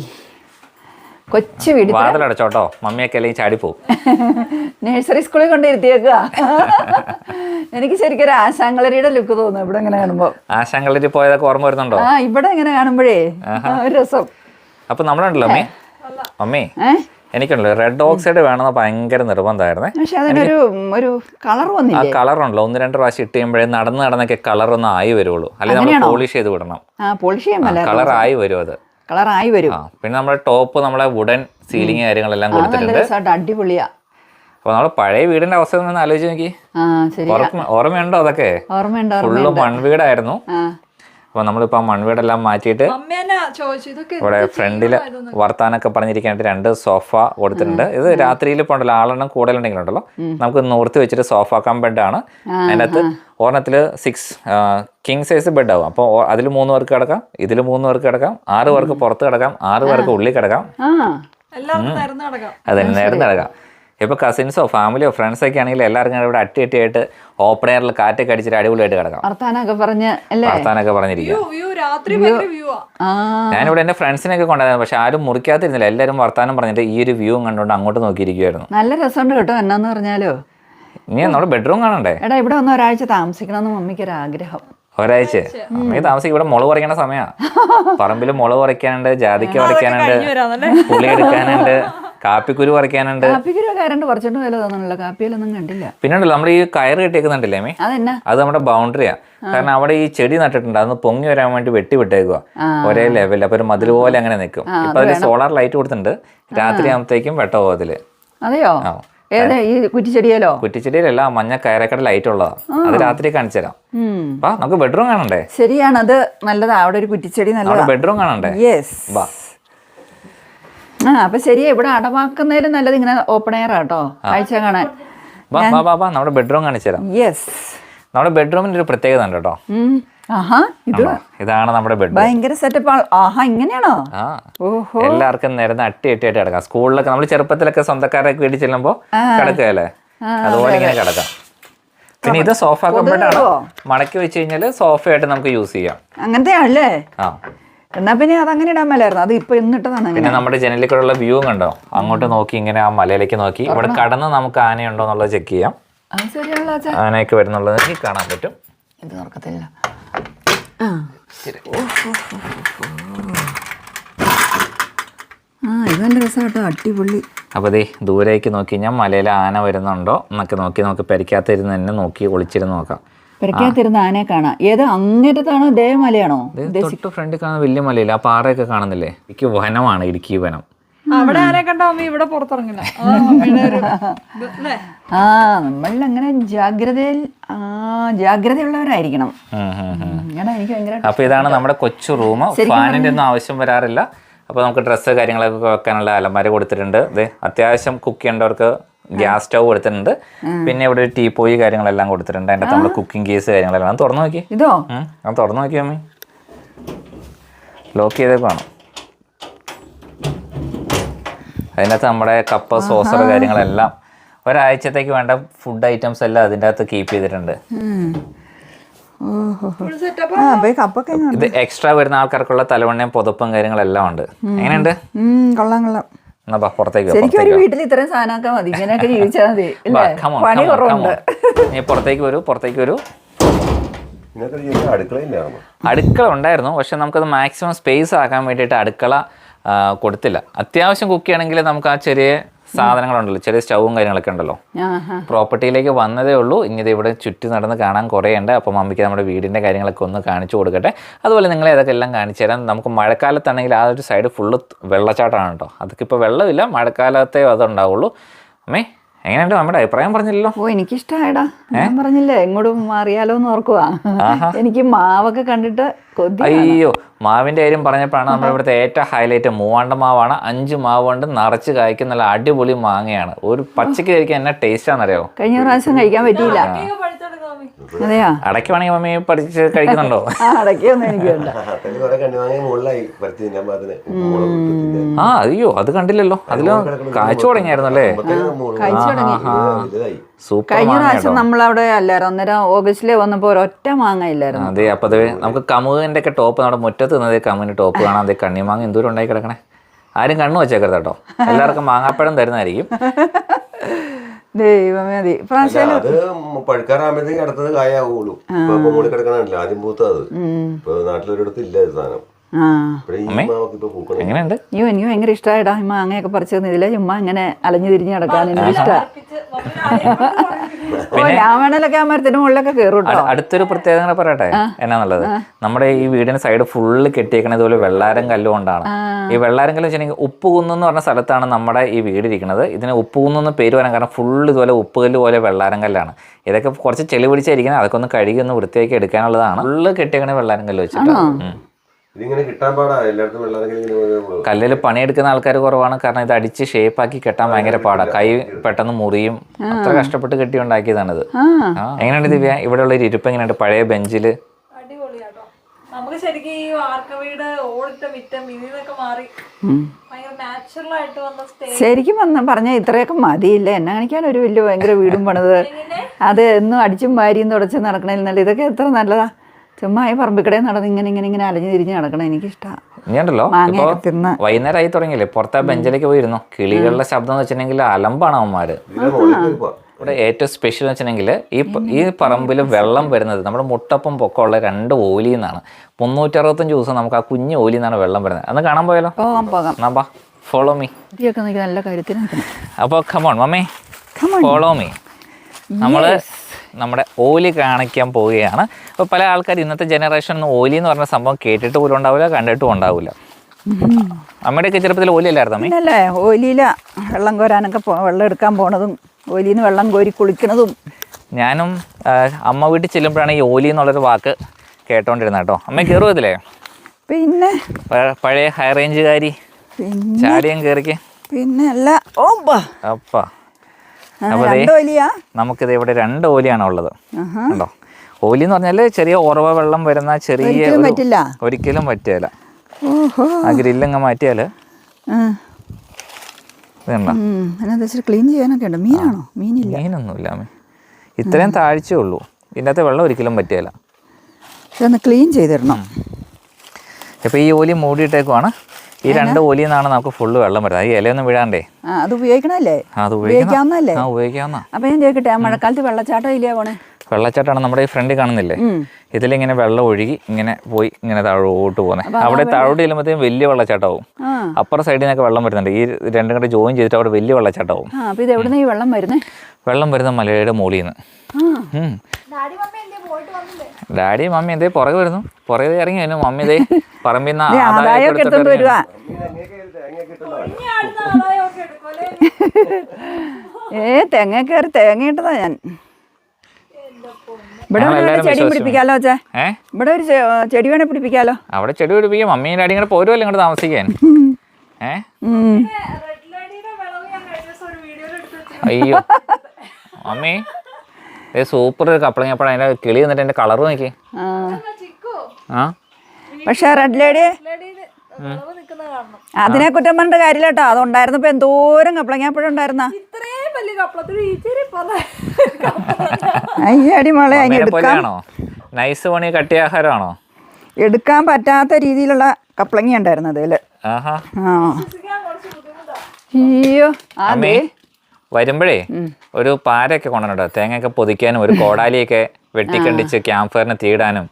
കൊച്ചു വീട്. വാതിലടച്ചോട്ടോ. മമ്മിയൊക്കെ അല്ലെങ്കിൽ ചാടിപ്പോവും. [laughs] നഴ്സറി സ്കൂളിൽ കൊണ്ടിരുത്തിയേക്കുക [laughs] എനിക്ക് ശരിക്കും ഒരു ആശാങ്കളരിയുടെ ലുക്ക് തോന്നുന്നു ഇവിടെ ഇങ്ങനെ കാണുമ്പോൾ ആശാങ്കളരി പോയതൊക്കെ ഓർമ്മ വരുന്നുണ്ടോ? ആ ഇവിടെ ഇങ്ങനെ കാണുമ്പോഴേ. ഒരു രസം. അപ്പൊ നമ്മളുണ്ടല്ലോ അമ്മേ? അമ്മേ? ഏ? എനിക്കുണ്ടല്ലോ റെഡ് ഓക്സൈഡ് വേണമെന്ന് ഭയങ്കര നിർബന്ധമായിരുന്നേ. പക്ഷെ അതിനൊരു ഒരു കളർ ആ കളർ ഉണ്ടല്ലോ ഒന്ന് രണ്ട് പ്രാവശ്യം ഇട്ട് കഴിയുമ്പോഴേ നടന്ന് നടന്നൊക്കെ കളർ ഒന്ന് ആയി വരുള്ളൂ അല്ലെങ്കിൽ നമ്മൾ പോളിഷ് ചെയ്ത് വിടണം. പോളിഷ് ചെയ്യാൻ കളർ ആയി വരും അത്. കളറായി വരും. പിന്നെ നമ്മുടെ ടോപ്പ് നമ്മളെ വുഡൻ സീലിംഗ് കാര്യങ്ങളെല്ലാം കൊടുത്തിട്ടുണ്ട്. അടിപൊളിയാ. അപ്പൊ നമ്മൾ പഴയ വീടിന്റെ അവസ്ഥ ഒന്ന് ആലോചിച്ച് നോക്കി. ഓർമ്മയുണ്ടോ അതൊക്കെ? ഫുള്ള് മൺവീടായിരുന്നു ആ അപ്പൊ നമ്മളിപ്പോ ആ മൺവീടെല്ലാം മാറ്റിയിട്ട് അമ്മ ചോദിച്ചു ഇതൊക്കെ ഇവിടെ ഫ്രണ്ടിൽ വർത്താനൊക്കെ പറഞ്ഞിരിക്കാനായിട്ട് രണ്ട് സോഫ കൊടുത്തിട്ടുണ്ട്. ഇത് രാത്രിയിൽ പോണ്ടല്ലോ ഉണ്ടല്ലോ ആളെണ്ണം കൂടുതലുണ്ടെങ്കിലുണ്ടല്ലോ നമുക്ക് നിവർത്തി വെച്ചിട്ട് സോഫ കം ബെഡാണ്. അതിനകത്ത് ഒരെണ്ണത്തിൽ സിക്സ് കിങ് സൈസ് ബെഡ് ആവും അപ്പോൾ അതിൽ മൂന്ന് പേർക്ക് കിടക്കാം ഇതിൽ മൂന്ന് പേർക്ക് കിടക്കാം ആറ് പേർക്ക് പുറത്ത് കിടക്കാം ആറ് പേർക്ക് ഉള്ളിൽ കിടക്കാം. അതെ എല്ലാവർക്കും നിരന്ന് കിടക്കാം അത് നേരം കിടക്കാം ഇപ്പോൾ കസിൻസോ ഫാമിലിയോ ഫ്രണ്ട്സോ ഒക്കെ ആണെങ്കിൽ എല്ലാവർക്കും ഇവിടെ അട്ടി അട്ടിയായിട്ട് ഓപ്പൺ എയറിൽ കാറ്റൊക്കെ അടിച്ചിട്ട് അടിപൊളിയായിട്ട് കിടക്കാം. വർത്താനൊക്കെ പറഞ്ഞ് അല്ലേ? വർത്താനൊക്കെ പറഞ്ഞിരിക്കുക വ്യൂ വ്യൂ രാത്രി ഭയങ്കര വ്യൂ ആ. ആ. ഞാനിവിടെ എന്റെ ഫ്രണ്ട്സിനൊക്കെ കൊണ്ടുവന്നത് പക്ഷെ ആരും മുറിക്കാതിരുന്നില്ല എല്ലാവരും വർത്താനം പറഞ്ഞിട്ട് ഈ ഒരു വ്യൂ കണ്ടുകൊണ്ട് അങ്ങോട്ട് നോക്കിയിരിക്കുമായിരുന്നു നല്ല രസമുണ്ട് കേട്ടോ എന്നാന്ന് പറഞ്ഞാലോ? ഇനി നമ്മുടെ ബെഡ്റൂം കാണണ്ടേ? എടാ ഇവിടെ ഒന്ന് ഒരാഴ്ച താമസിക്കണമെന്ന് മമ്മിക്ക് ഒരു ആഗ്രഹം ഒരാഴ്ച. അമ്മയെ താമസിക്കും ഇവിടെ മുളക് പറിക്കണ സമയമാണ് പറമ്പിൽ മുളക് പറിക്കാനുണ്ട് ജാതിക്ക പറിക്കാനുണ്ട് കഴിഞ്ഞു പുളി എടുക്കാനുണ്ട്. കാപ്പിക്കുരു പറിക്കാനുണ്ട്. കാപ്പിക്കുരു കരണ്ട് കുറച്ചുകൊണ്ട് വില തോന്നണല്ലോ? കാപ്പിയിലൊന്നും കണ്ടില്ല. പിന്നെ നമ്മൾ ഈ കയറ് കെട്ടിയേക്കുന്നുണ്ടല്ലേ മേ അതെന്നാ? അത് നമ്മുടെ ബൗണ്ടറിയാ. കാരണം അവിടെ ഈ ചെടി നട്ടിട്ടുണ്ട്. അതൊന്ന് പൊങ്ങി വരാൻ വേണ്ടി വെട്ടി വിട്ടേക്കുക ഒരേ ലെവലിൽ അപ്പൊ ഒരു മതിൽ പോലെ അങ്ങനെ നിൽക്കും. ഇപ്പൊ അതിൽ സോളാർ ലൈറ്റ് കൊടുത്തിട്ടുണ്ട്. രാത്രി ആകുമ്പോഴത്തേക്കും വെട്ട പോകത്തിൽ അതെയോ. ഏത് ഈ കുറ്റിച്ചെടിയല്ലോ കുറ്റിച്ചെടിയിലല്ല മഞ്ഞ കയറക്കട ലൈറ്റ് ഉള്ളതാ. അത് രാത്രി കാണിച്ചു തരാം. നമുക്ക് ബെഡ്റൂം കാണണ്ടേ? ശരിയാണ് അത് നല്ലതാ. അവിടെ ഒരു കുറ്റിച്ചെടി നല്ല നല്ലതാ ബെഡ്റൂം കാണണ്ടേ? യെസ് വാ. ആ അപ്പൊ ശരിയാ ഇവിടെ അടവാക്കുന്നതിലും നല്ലത് ഇങ്ങനെ ഓപ്പൺ എയർ ആട്ടോ കാഴ്ച കാണാൻ. വാ വാ വാ വാ നമ്മുടെ ബെഡ്റൂം കാണിച്ചു തരാം. യെസ് നമ്മുടെ ബെഡ്റൂമിന്റെ ഒരു പ്രത്യേകത ഉണ്ട് കേട്ടോ ഇതാണ് നമ്മുടെ ബെഡ് ഭയങ്കര സെറ്റപ്പ് ആഹാ ഇങ്ങനെയാണോ? എല്ലാവർക്കും നേരം അട്ടി അട്ടി അട്ടി കിടക്കാം. സ്കൂളിലൊക്കെ നമ്മൾ ചെറുപ്പത്തിലൊക്കെ സ്വന്തക്കാരൊക്കെ വീട്ടിൽ ചെല്ലുമ്പോ കിടക്കുകയല്ലേ അതുപോലെ ഇങ്ങനെ കിടക്കാം. പിന്നെ ഇത് സോഫ കമ്പോ മടക്കി വെച്ച് കഴിഞ്ഞാൽ സോഫയായിട്ട് നമുക്ക് യൂസ് ചെയ്യാം. അങ്ങനത്തെ ആണല്ലേ ആ. എന്നാ പിന്നെ അതങ്ങനെ ഇടാൻ മേലായിരുന്നു. അത് ഇപ്പൊ ഇന്നിട്ടതാണ് പിന്നെ നമ്മുടെ ജനലിൽ കൂടെയുള്ള വ്യൂ കണ്ടോ? അങ്ങോട്ട് നോക്കി ഇങ്ങനെ ആ മലയിലേക്ക് നോക്കി. ഇവിടെ കടന്ന് നമുക്ക് ആനയുണ്ടോ എന്നുള്ളത് ചെക്ക് ചെയ്യാം. ആനയൊക്കെ വരുന്നുള്ളത് കാണാൻ പറ്റും. ഇത് തുറക്കത്തില്ല. ആ. ആ ഇത് നല്ല രസമാട്ടോ. അടിപൊളി. അപ്പോൾ ദേ ദൂരേക്ക് നോക്കി കഴിഞ്ഞാൽ മലയിൽ ആന വരുന്നുണ്ടോ എന്നൊക്കെ നോക്കി നമുക്ക് പരിക്കാത്തിരുന്ന് തന്നെ നോക്കി ഒളിച്ചിരുന്ന് നോക്കാം. പെരക്കാത്തിരുന്ന ആനയെ കാണാം. ഏത് അങ്ങേറ്റത്താണോ? ദേവമലയാണോ ദേ തൊട്ട് ഫ്രണ്ടിൽ കാണുന്ന വലിയ മലയില്ല? ആ പാറയൊക്കെ കാണുന്നില്ലേ? എനിക്ക് വനമാണ് ഇടുക്കി വനം. അവിടെ ആരെ കണ്ട ഇവിടെ പുറത്തിറങ്ങില്ല. ആ നമ്മളിൽ അങ്ങനെ ജാഗ്രതയിൽ ആ ജാഗ്രതയുള്ളവരായിരിക്കണം. അപ്പോൾ ഇതാണ് നമ്മുടെ കൊച്ചു റൂം. ഫാനിന്റെ ഒന്നും ആവശ്യം വരാറില്ല. അപ്പൊ നമുക്ക് ഡ്രസ്സ് കാര്യങ്ങളൊക്കെ വെക്കാനുള്ള അലമാര കൊടുത്തിട്ടുണ്ട്. അത്യാവശ്യം കുക്ക് ചെയ്യേണ്ടവർക്ക് ഗ്യാസ് സ്റ്റൗ കൊടുത്തിട്ടുണ്ട് പിന്നെ ഇവിടെ ഒരു ടീ പോയി കാര്യങ്ങളെല്ലാം കൊടുത്തിട്ടുണ്ട്. അതിന്റെ നമ്മൾ കുക്കിംഗ് കേസ് കാര്യങ്ങളെല്ലാം. അത് തുറന്നു നോക്കി. ഇതോ? അത് തുറന്നു നോക്കി അമ്മ. ലോക്ക് ചെയ്തേക്കാണ് അതിനകത്ത് നമ്മുടെ കപ്പ് സോസർ കാര്യങ്ങളെല്ലാം. ഒരാഴ്ചത്തേക്ക് വേണ്ട ഫുഡ് ഐറ്റംസ് എല്ലാം അതിന്റെ അകത്ത് കീപ്പ് ചെയ്തിട്ടുണ്ട്. ഇത് എക്സ്ട്രാ വരുന്ന ആൾക്കാർക്കുള്ള തലവണ്ണയും പുതപ്പും കാര്യങ്ങളെല്ലാം ഉണ്ട്. എങ്ങനെയുണ്ട്? കൊള്ളാം കൊള്ളാം. ശരിക്കും ഒരു വീട്ടിൽ ഇത്രയും സാധനമൊക്കെ മതി ഇങ്ങനെയൊക്കെ ജീവിച്ചാൽ മതി [laughs] പണി കുറവുണ്ട്. നീ പുറത്തേക്ക് വരൂ പുറത്തേക്ക് വരൂ. അടുക്കള ഉണ്ടായിരുന്നു പക്ഷെ നമുക്കത് മാക്സിമം സ്പേസ് ആക്കാൻ വേണ്ടിയിട്ട് അടുക്കള കൊടുത്തില്ല. അത്യാവശ്യം കുക്ക് ചെയ്യണമെങ്കിൽ നമുക്ക് ആ ചെറിയ സാധനങ്ങളുണ്ടല്ലോ ചെറിയ സ്റ്റൗവും കാര്യങ്ങളൊക്കെ ഉണ്ടല്ലോ. പ്രോപ്പർട്ടിയിലേക്ക് വന്നതേ ഉള്ളൂ. ഇനി ഇത് ഇവിടെ ചുറ്റി നടന്ന് കാണാൻ കുറേ ഉണ്ട് അപ്പോൾ മമ്മിക്ക് നമ്മുടെ വീടിന്റെ കാര്യങ്ങളൊക്കെ ഒന്ന് കാണിച്ചു കൊടുക്കട്ടെ. അതുപോലെ നിങ്ങളെ അതൊക്കെ എല്ലാം കാണിച്ചു തരാം. നമുക്ക് മഴക്കാലത്താണെങ്കിൽ ആ ഒരു സൈഡ് ഫുള്ള് വെള്ളച്ചാട്ടമാണ് കേട്ടോ. അതൊക്കെ ഇപ്പോൾ വെള്ളമില്ല മഴക്കാലത്തേ അതുണ്ടാവുള്ളൂ. അമ്മേ എങ്ങനെയുണ്ട് നമ്മുടെ അഭിപ്രായം പറഞ്ഞില്ലല്ലോ? ഓ എനിക്കിഷ്ടമായടാ ഞാൻ പറഞ്ഞില്ലേ എങ്ങോട്ടും മാറിയാലോ എന്ന് ഓർക്കുവാ എനിക്ക് മാവൊക്കെ കണ്ടിട്ട് അയ്യോ മാവിന്റെ കാര്യം പറഞ്ഞപ്പോഴാണ് നമ്മുടെ ഇവിടുത്തെ ഏറ്റവും ഹൈലൈറ്റ് മൂവാണ്ട മാവാണ്. അഞ്ച് മാവ് കൊണ്ട് നിറച്ച് കായ്ക്കുന്ന നല്ല അടിപൊളി മാങ്ങയാണ്. ഒരു പച്ചക്ക് കഴിക്കാൻ എന്നാ ടേസ്റ്റ് ആണെന്നറിയോ കഴിഞ്ഞ പ്രാവശ്യം കഴിക്കാൻ പറ്റിയില്ല. അടയ്ക്കുവാണെങ്കിൽ മമ്മി പഠിച്ച് കഴിക്കുന്നുണ്ടോ? [laughs] [laughs] ആ അയ്യോ അത് കണ്ടില്ലല്ലോ. അതിലും കാഴ്ച തുടങ്ങിയായിരുന്നു അല്ലേ കഴിഞ്ഞ പ്രാവശ്യം നമ്മൾ അവിടെ അല്ലായിരുന്നു. അന്നേരം ഓഗസ്റ്റിലെ വന്നപ്പോൾ ഒരൊറ്റ മാങ്ങ ഇല്ലായിരുന്നു അതെ അപ്പൊ അത് നമുക്ക് കമുകിന്റെ ഒക്കെ ടോപ്പ് നമ്മുടെ മുറ്റത്ത് നിന്നത് കമുകിന്റെ ടോപ്പ് കാണാം. അതെ കണ്ണിമാങ്ങ എന്തോരം ഉണ്ടായി കിടക്കണേ. ആരും കണ്ണു വെച്ചേക്കരുത് കേട്ടോ. എല്ലാവർക്കും മാങ്ങാപ്പഴം തരുന്നതായിരിക്കും. ദൈവമേ അതെ പഴുക്കാറാകുമ്പോഴത്തേക്ക് അടുത്തത് കായാവുള്ളൂ. കിടക്കണല്ലോ ആദ്യം പൂത്തത്. ഇപ്പൊ നാട്ടിലൊരിടത്ത് ഇല്ല സാധനം. എങ്ങനെയുണ്ട്? അയ്യോ എനിക്ക് ഭയങ്കര ഇഷ്ടമായിടാ ഈ മാങ്ങയൊക്കെ പറിച്ചു തന്നില്ല ചുമ്മാ ഇങ്ങനെ അലഞ്ഞു തിരിഞ്ഞ് നടക്കാൻ എനിക്ക് ഇഷ്ടമാണ് ഉറപ്പിച്ച് മമ്മി ആരെയും കൊണ്ട് ഓ ഞാൻ വേണേലൊക്കെ ആ മരത്തിന്റെ മുകളിലൊക്കെ കയറും കേട്ടോ അ- അടുത്തൊരു പ്രത്യേകത കൂടെ പറയട്ടെ? എന്നാന്നുള്ളത് നമ്മുടെ ഈ വീടിന് സൈഡ് ഫുള്ള് കെട്ടിയേക്കണത് ഇതുപോലെ വെള്ളാരം കല്ല് കൊണ്ടാണ്. ഈ വെള്ളാരം കല്ല് വെച്ചിട്ടുണ്ടെങ്കിൽ ഉപ്പുകുന്ന് എന്ന് പറഞ്ഞ സ്ഥലത്താണ് നമ്മുടെ ഈ വീട് ഇരിക്കുന്നത്. ഇതിന് ഉപ്പുകുന്ന് എന്ന് പേര് വരാൻ കാരണം ഫുള്ള് ഇതുപോലെ ഉപ്പുകല്ല് പോലെ വെള്ളാരം കല്ലാണ്. ഇതൊക്കെ കുറച്ച് ചെളി പിടിച്ചായിരിക്കുന്നത് അതൊക്കെ ഒന്ന് കഴുകി ഒന്ന് വൃത്തിയാക്കി എടുക്കാനുള്ളതാണ്. ഫുള്ള് കെട്ടിയേക്കണ വെള്ളാരം കല്ല് വെച്ചിട്ടാണ്. ഉം. ഇതിങ്ങനെ കിട്ടാൻ എല്ലായിടത്തും കല്ലിൽ പണിയെടുക്കുന്ന ആൾക്കാർ കുറവാണ്. കാരണം ഇത് അടിച്ച് ഷേപ്പാക്കി കെട്ടാൻ ഭയങ്കര പാടാണ് കൈ പെട്ടെന്ന് മുറിയും. അത്ര കഷ്ടപ്പെട്ട് കെട്ടി ഉണ്ടാക്കിയതാണിത്. എങ്ങനെയാണ് ദിവ്യ? ഇവിടെയുള്ള ഒരു ഇരിപ്പ് എങ്ങനെയുണ്ട്? പഴയ ബെഞ്ചിൽ? അടിപൊളിയാട്ടോ. നമുക്ക് ശരിക്കും ഈ വാർക്ക വീട് ഓടിട്ട വിറ്റ മിനിന്നൊക്കെ മാറി ഭയങ്കര നാച്ചുറൽ ആയിട്ട് വന്ന സ്റ്റേ ശരിക്കും വന്ന പറഞ്ഞ ഇത്രയൊക്കെ മതിയില്ല. എന്നെ കാണിക്കാൻ ഒരു വലിയ ഭയങ്കര വീടും പണിത്. അത് എന്നും അടിച്ചും വാരിയും തുടച്ചും നടക്കണേ നല്ല ഇതൊക്കെ എത്ര നല്ലതാ. ചുമ്മാ ഈ പറമ്പിക്കടയിൽ നടന്ന് ഇങ്ങനെ ഇങ്ങനെ ഇങ്ങനെ അലഞ്ഞു തിരിഞ്ഞ് നടക്കണം എനിക്കിഷ്ടമാണ് ഇനിയുണ്ടല്ലോ ഇപ്പൊ വൈകുന്നേരം ആയി തുടങ്ങിയില്ലേ? പുറത്തെ ബെഞ്ചിലേക്ക് പോയിരുന്നു. കിളികളുടെ ശബ്ദം എന്ന് വെച്ചിട്ടുണ്ടെങ്കിൽ അലമ്പാണ് അവന്മാര്. ഇവിടെ ഏറ്റവും സ്പെഷ്യൽ എന്ന് വെച്ചിട്ടുണ്ടെങ്കിൽ ഈ ഈ പറമ്പിൽ വെള്ളം വരുന്നത് നമ്മുടെ മുട്ടപ്പം പൊക്കമുള്ള രണ്ട് ഓലിയിൽ നിന്നാണ്. മുന്നൂറ്ററുപത്തഞ്ച് ദിവസം നമുക്ക് ആ കുഞ്ഞു ഓലിയിൽ നിന്നാണ് വെള്ളം വരുന്നത്. അന്ന് കാണാൻ പോയാലോ? ബാ ഫോളോ മീ നല്ല കരുത്തിന് നിൽക്കണം അപ്പോൾ കമോൺ മമ്മേ. Come ഫോളോ മീ നമ്മൾ നമ്മുടെ ഓലി കാണിക്കാൻ പോവുകയാണ്. അപ്പോൾ പല ആൾക്കാർ ഇന്നത്തെ ജനറേഷൻ ഓലി എന്ന് പറഞ്ഞ സംഭവം കേട്ടിട്ട് പോലും ഉണ്ടാവില്ല കണ്ടിട്ടും ഉണ്ടാവില്ല. അമ്മയുടെയൊക്കെ ചെറുപ്പത്തിൽ ഓലി അല്ലായിരുന്നു അല്ലേ ഓലിയില വെള്ളം കോരാനൊക്കെ വെള്ളം എടുക്കാൻ പോണതും ഓലിയിൽ നിന്ന് വെള്ളം കോരി കുളിക്കണതും ഞാനും അമ്മ വീട്ടിൽ ചെല്ലുമ്പോഴാണ് ഈ ഓലി എന്നുള്ളൊരു വാക്ക് കേട്ടോണ്ടിരുന്നത് കേട്ടോ. അമ്മ കയറുവതില്ലേ പിന്നെ? പഴയ ഹൈ റേഞ്ചുകാരി ചാടിയും കയറിക്ക് പിന്നെ അല്ല ഓമ്പാ. അപ്പ. അപ്പോൾ നമുക്കിത് ഇവിടെ രണ്ട് ഓലിയാണ് ഉള്ളത്. ഉണ്ടോ ഓലി എന്ന് പറഞ്ഞാൽ ചെറിയ ഉറവ വെള്ളം വരുന്ന ചെറിയ ഒരിക്കലും പറ്റിയല്ല പറ്റില്ല. ആ ഗ്രില്ലങ്ങ് മാറ്റിയാൽ ക്ലീൻ ചെയ്യാനൊക്കെ ഉണ്ട്. മീനാണോ? മീനില്ല. മീനൊന്നുമില്ല അമ്മേ ഇത്രയും താഴ്ചയേ ഉള്ളൂ. ഇതിനകത്ത് വെള്ളം ഒരിക്കലും പറ്റിയല്ല ഒന്ന് ക്ലീൻ ചെയ്തിടണം. അപ്പോൾ ഈ ഓലി മൂടിയിട്ടേക്കുവാണ്. ഈ രണ്ട് ഓലിയിൽ നിന്നാണ് നമുക്ക് ഫുള്ള് വെള്ളം വരുന്നത്. ഈ ഇലയൊന്നും വീഴാണ്ടേ? അത് ഉപയോഗിക്കണല്ലേ? അത് ഉപയോഗിക്കാവുന്നതല്ലേ? ആ ഉപയോഗിക്കാവുന്ന അപ്പൊ ഞാൻ ചോദിക്കട്ടെ മഴക്കാലത്ത് വെള്ളച്ചാട്ടം ഇല്ലേ പോണേ? വെള്ളച്ചാട്ടമാണ് നമ്മുടെ ഈ ഫ്രണ്ടിൽ കാണുന്നില്ലേ? ഇതിലിങ്ങനെ വെള്ളം ഒഴുകി ഇങ്ങനെ പോയി ഇങ്ങനെ താഴോട്ട് പോകുന്നത് അവിടെ താഴോട്ട് ചെല്ലുമ്പോഴത്തേക്കും വലിയ വെള്ളച്ചാട്ടമാവും അപ്പുറ സൈഡിൽ നിന്നൊക്കെ വെള്ളം വരുന്നുണ്ട്. ഈ രണ്ടും കൂടെ ജോയിൻ ചെയ്തിട്ട് അവിടെ വലിയ വെള്ളച്ചാട്ടമാവും ഇത് എവിടുന്ന ഈ വെള്ളം വരുന്നേ? വെള്ളം വരുന്ന മലയുടെ മുകളിൽ നിന്ന് ആ ഡാഡി മമ്മി എന്തേ പോയിട്ട് വന്നില്ലേ? ഡാഡി മമ്മി എന്തേ പുറകെ വരുന്നു. പുറകെ ഇറങ്ങി വരുന്നു. മമ്മി ഇതേ പറമ്പിൽ നിന്ന് എടുത്തോണ്ട് വരുവാ. ഏ തെങ്ങ കയറി തേങ്ങ ഇട്ടതാ ഞാൻ. ഇവിടെ ഒരു ചെടി. പിടിപ്പിക്കാലോ അച്ഛാ? ഇവിടെ ഒരു ചെടി വേണേ പിടിപ്പിക്കാലോ? അവിടെ ചെടി പിടിപ്പിക്കാം. മമ്മിയും ഡാഡിയും കൂടെ പോരുമല്ലോ ഇങ്ങോട്ട് താമസിക്കാൻ? ഏ? റെഡ് ലേഡിയുടെ വിളവ് ഞാൻ കഴിഞ്ഞ ഒരു വീഡിയോയിൽ എടുത്ത് വെച്ചു അയ്യോ. മമ്മി ഏ സൂപ്പർ ഒരു കപ്പളങ്ങപ്പഴം അതിന്റെ കിളി വന്നിട്ട് അതിന്റെ കളർ നോക്കി ആ. പക്ഷെ റെഡ് ലേഡി അതിനെ കുറ്റം പറഞ്ഞിട്ട് കാര്യമില്ല കേട്ടോ. അതുണ്ടായിരുന്നപ്പോ എന്തോരം കപ്പളങ്ങാപ്പഴം ഉണ്ടായിരുന്ന? അയ്യടി മോളെ അതിന് മമ്മീനെ എടുക്കാൻ നൈസ് പണി കട്ടിയ ആഹാരമാണോ? എടുക്കാൻ പറ്റാത്ത രീതിയിലുള്ള കപ്പളങ്ങ ഉണ്ടായിരുന്നു അതിൽ. ആഹാ. ആ. വിശ്വസിക്കാൻ കുറച്ച് ബുദ്ധിമുട്ടാ അയ്യോ അമ്മേ അതെ വരുമ്പോഴേ ഒരു പാരയൊക്കെ കൊണ്ടുവന്നിട്ടോ തേങ്ങയൊക്കെ പൊതിക്കാനും ഒരു കോടാലിയൊക്കെ വെട്ടിക്കണ്ടിച്ച് ക്യാമ്പ് ഫയറിനെ തീടാനും.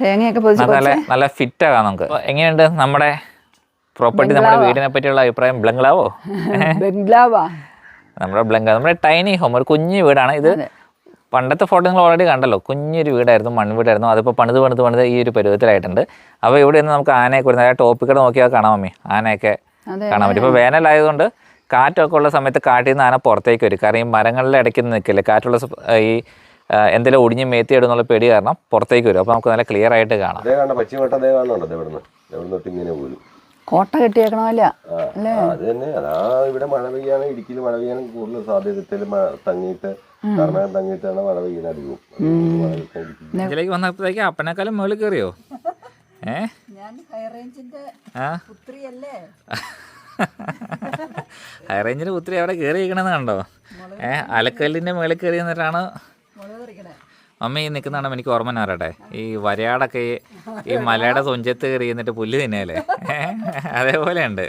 തേങ്ങയൊക്കെ നല്ല നല്ല ഫിറ്റ് ആകാം നമുക്ക്. എങ്ങനെയുണ്ട് നമ്മുടെ പ്രോപ്പർട്ടി നമ്മുടെ വീടിനെ പറ്റിയുള്ള അഭിപ്രായം? ബ്ലംഗ്ലാവോ [laughs] ബംഗ്ലാവാ. നമ്മുടെ ബ്ലംഗ്ലാവ് നമ്മുടെ ടൈനി ഹോം ഒരു കുഞ്ഞു വീടാണ്. ഇത് പണ്ടത്തെ ഫോട്ടോ നിങ്ങൾ ഓൾറെഡി കണ്ടല്ലോ. കുഞ്ഞൊരു വീടായിരുന്നു മൺവീടായിരുന്നു അതിപ്പോൾ പണിത് പണിത് പണിത് ഈ ഒരു പരുവത്തിലായിട്ടുണ്ട്. അപ്പോൾ ഇവിടെ നിന്ന് നമുക്ക് ആനയൊക്കെ വരുന്നത് ആ ടോപ്പിക്കടെ നോക്കിയാൽ കാണാം മമ്മി. ആനയൊക്കെ കാണാൻ പറ്റും. ഇപ്പോൾ വേനലായതുകൊണ്ട് കാറ്റൊക്കെ ഉള്ള സമയത്ത് കാട്ടിൽ നിന്ന് ആന പുറത്തേക്ക് വരും. കാരണം ഈ മരങ്ങളുടെ ഇടയ്ക്ക് നിൽക്കില്ല? കാറ്റുള്ള ഈ എന്തെങ്കിലും ഒടിഞ്ഞ് മേത്തി എന്നുള്ള പേടി കാരണം പുറത്തേക്ക് വരും. അപ്പോൾ നമുക്ക് നല്ല ക്ലിയർ ആയിട്ട് കാണാം. കോട്ട കെട്ടിയേക്കണമല്ല. അത് തന്നെ. അതാ ഇവിടെ മഴ പെയ്യാണ് ഇടുക്കിയിൽ മഴ പെയ്യാനും കൂടുതൽ സാധ്യത തങ്ങിയിട്ട് കാരണം തങ്ങിയിട്ടാണ് മഴ പെയ്യാൻ അധികവും അതുകൊണ്ട് മഴ പെയ്യാൻ ഇടുക്കി. ഇതിലേക്ക് വന്നപ്പോഴത്തേക്ക് അപ്പനേക്കാളും മുകളിൽ കയറിയോ? [laughs] ഏ? [laughs] ഹൈ റേഞ്ചിൽ ഒത്തിരി അവിടെ കയറി ഇരിക്കണമെന്ന് കണ്ടോ? ഏ അലക്കല്ലിന്റെ മുകളിൽ കയറി നിന്നിട്ടാണ് മമ്മി ഈ നിൽക്കുന്നതാണ്? എനിക്ക് ഓർമ്മ വരട്ടെ. ഈ വരയാടൊക്കെ ഈ- മലയുടെ തുഞ്ചത്ത് കയറി എന്നിട്ട് പുല്ല് തിന്നല്ലേ? അതേപോലെ ഉണ്ട്.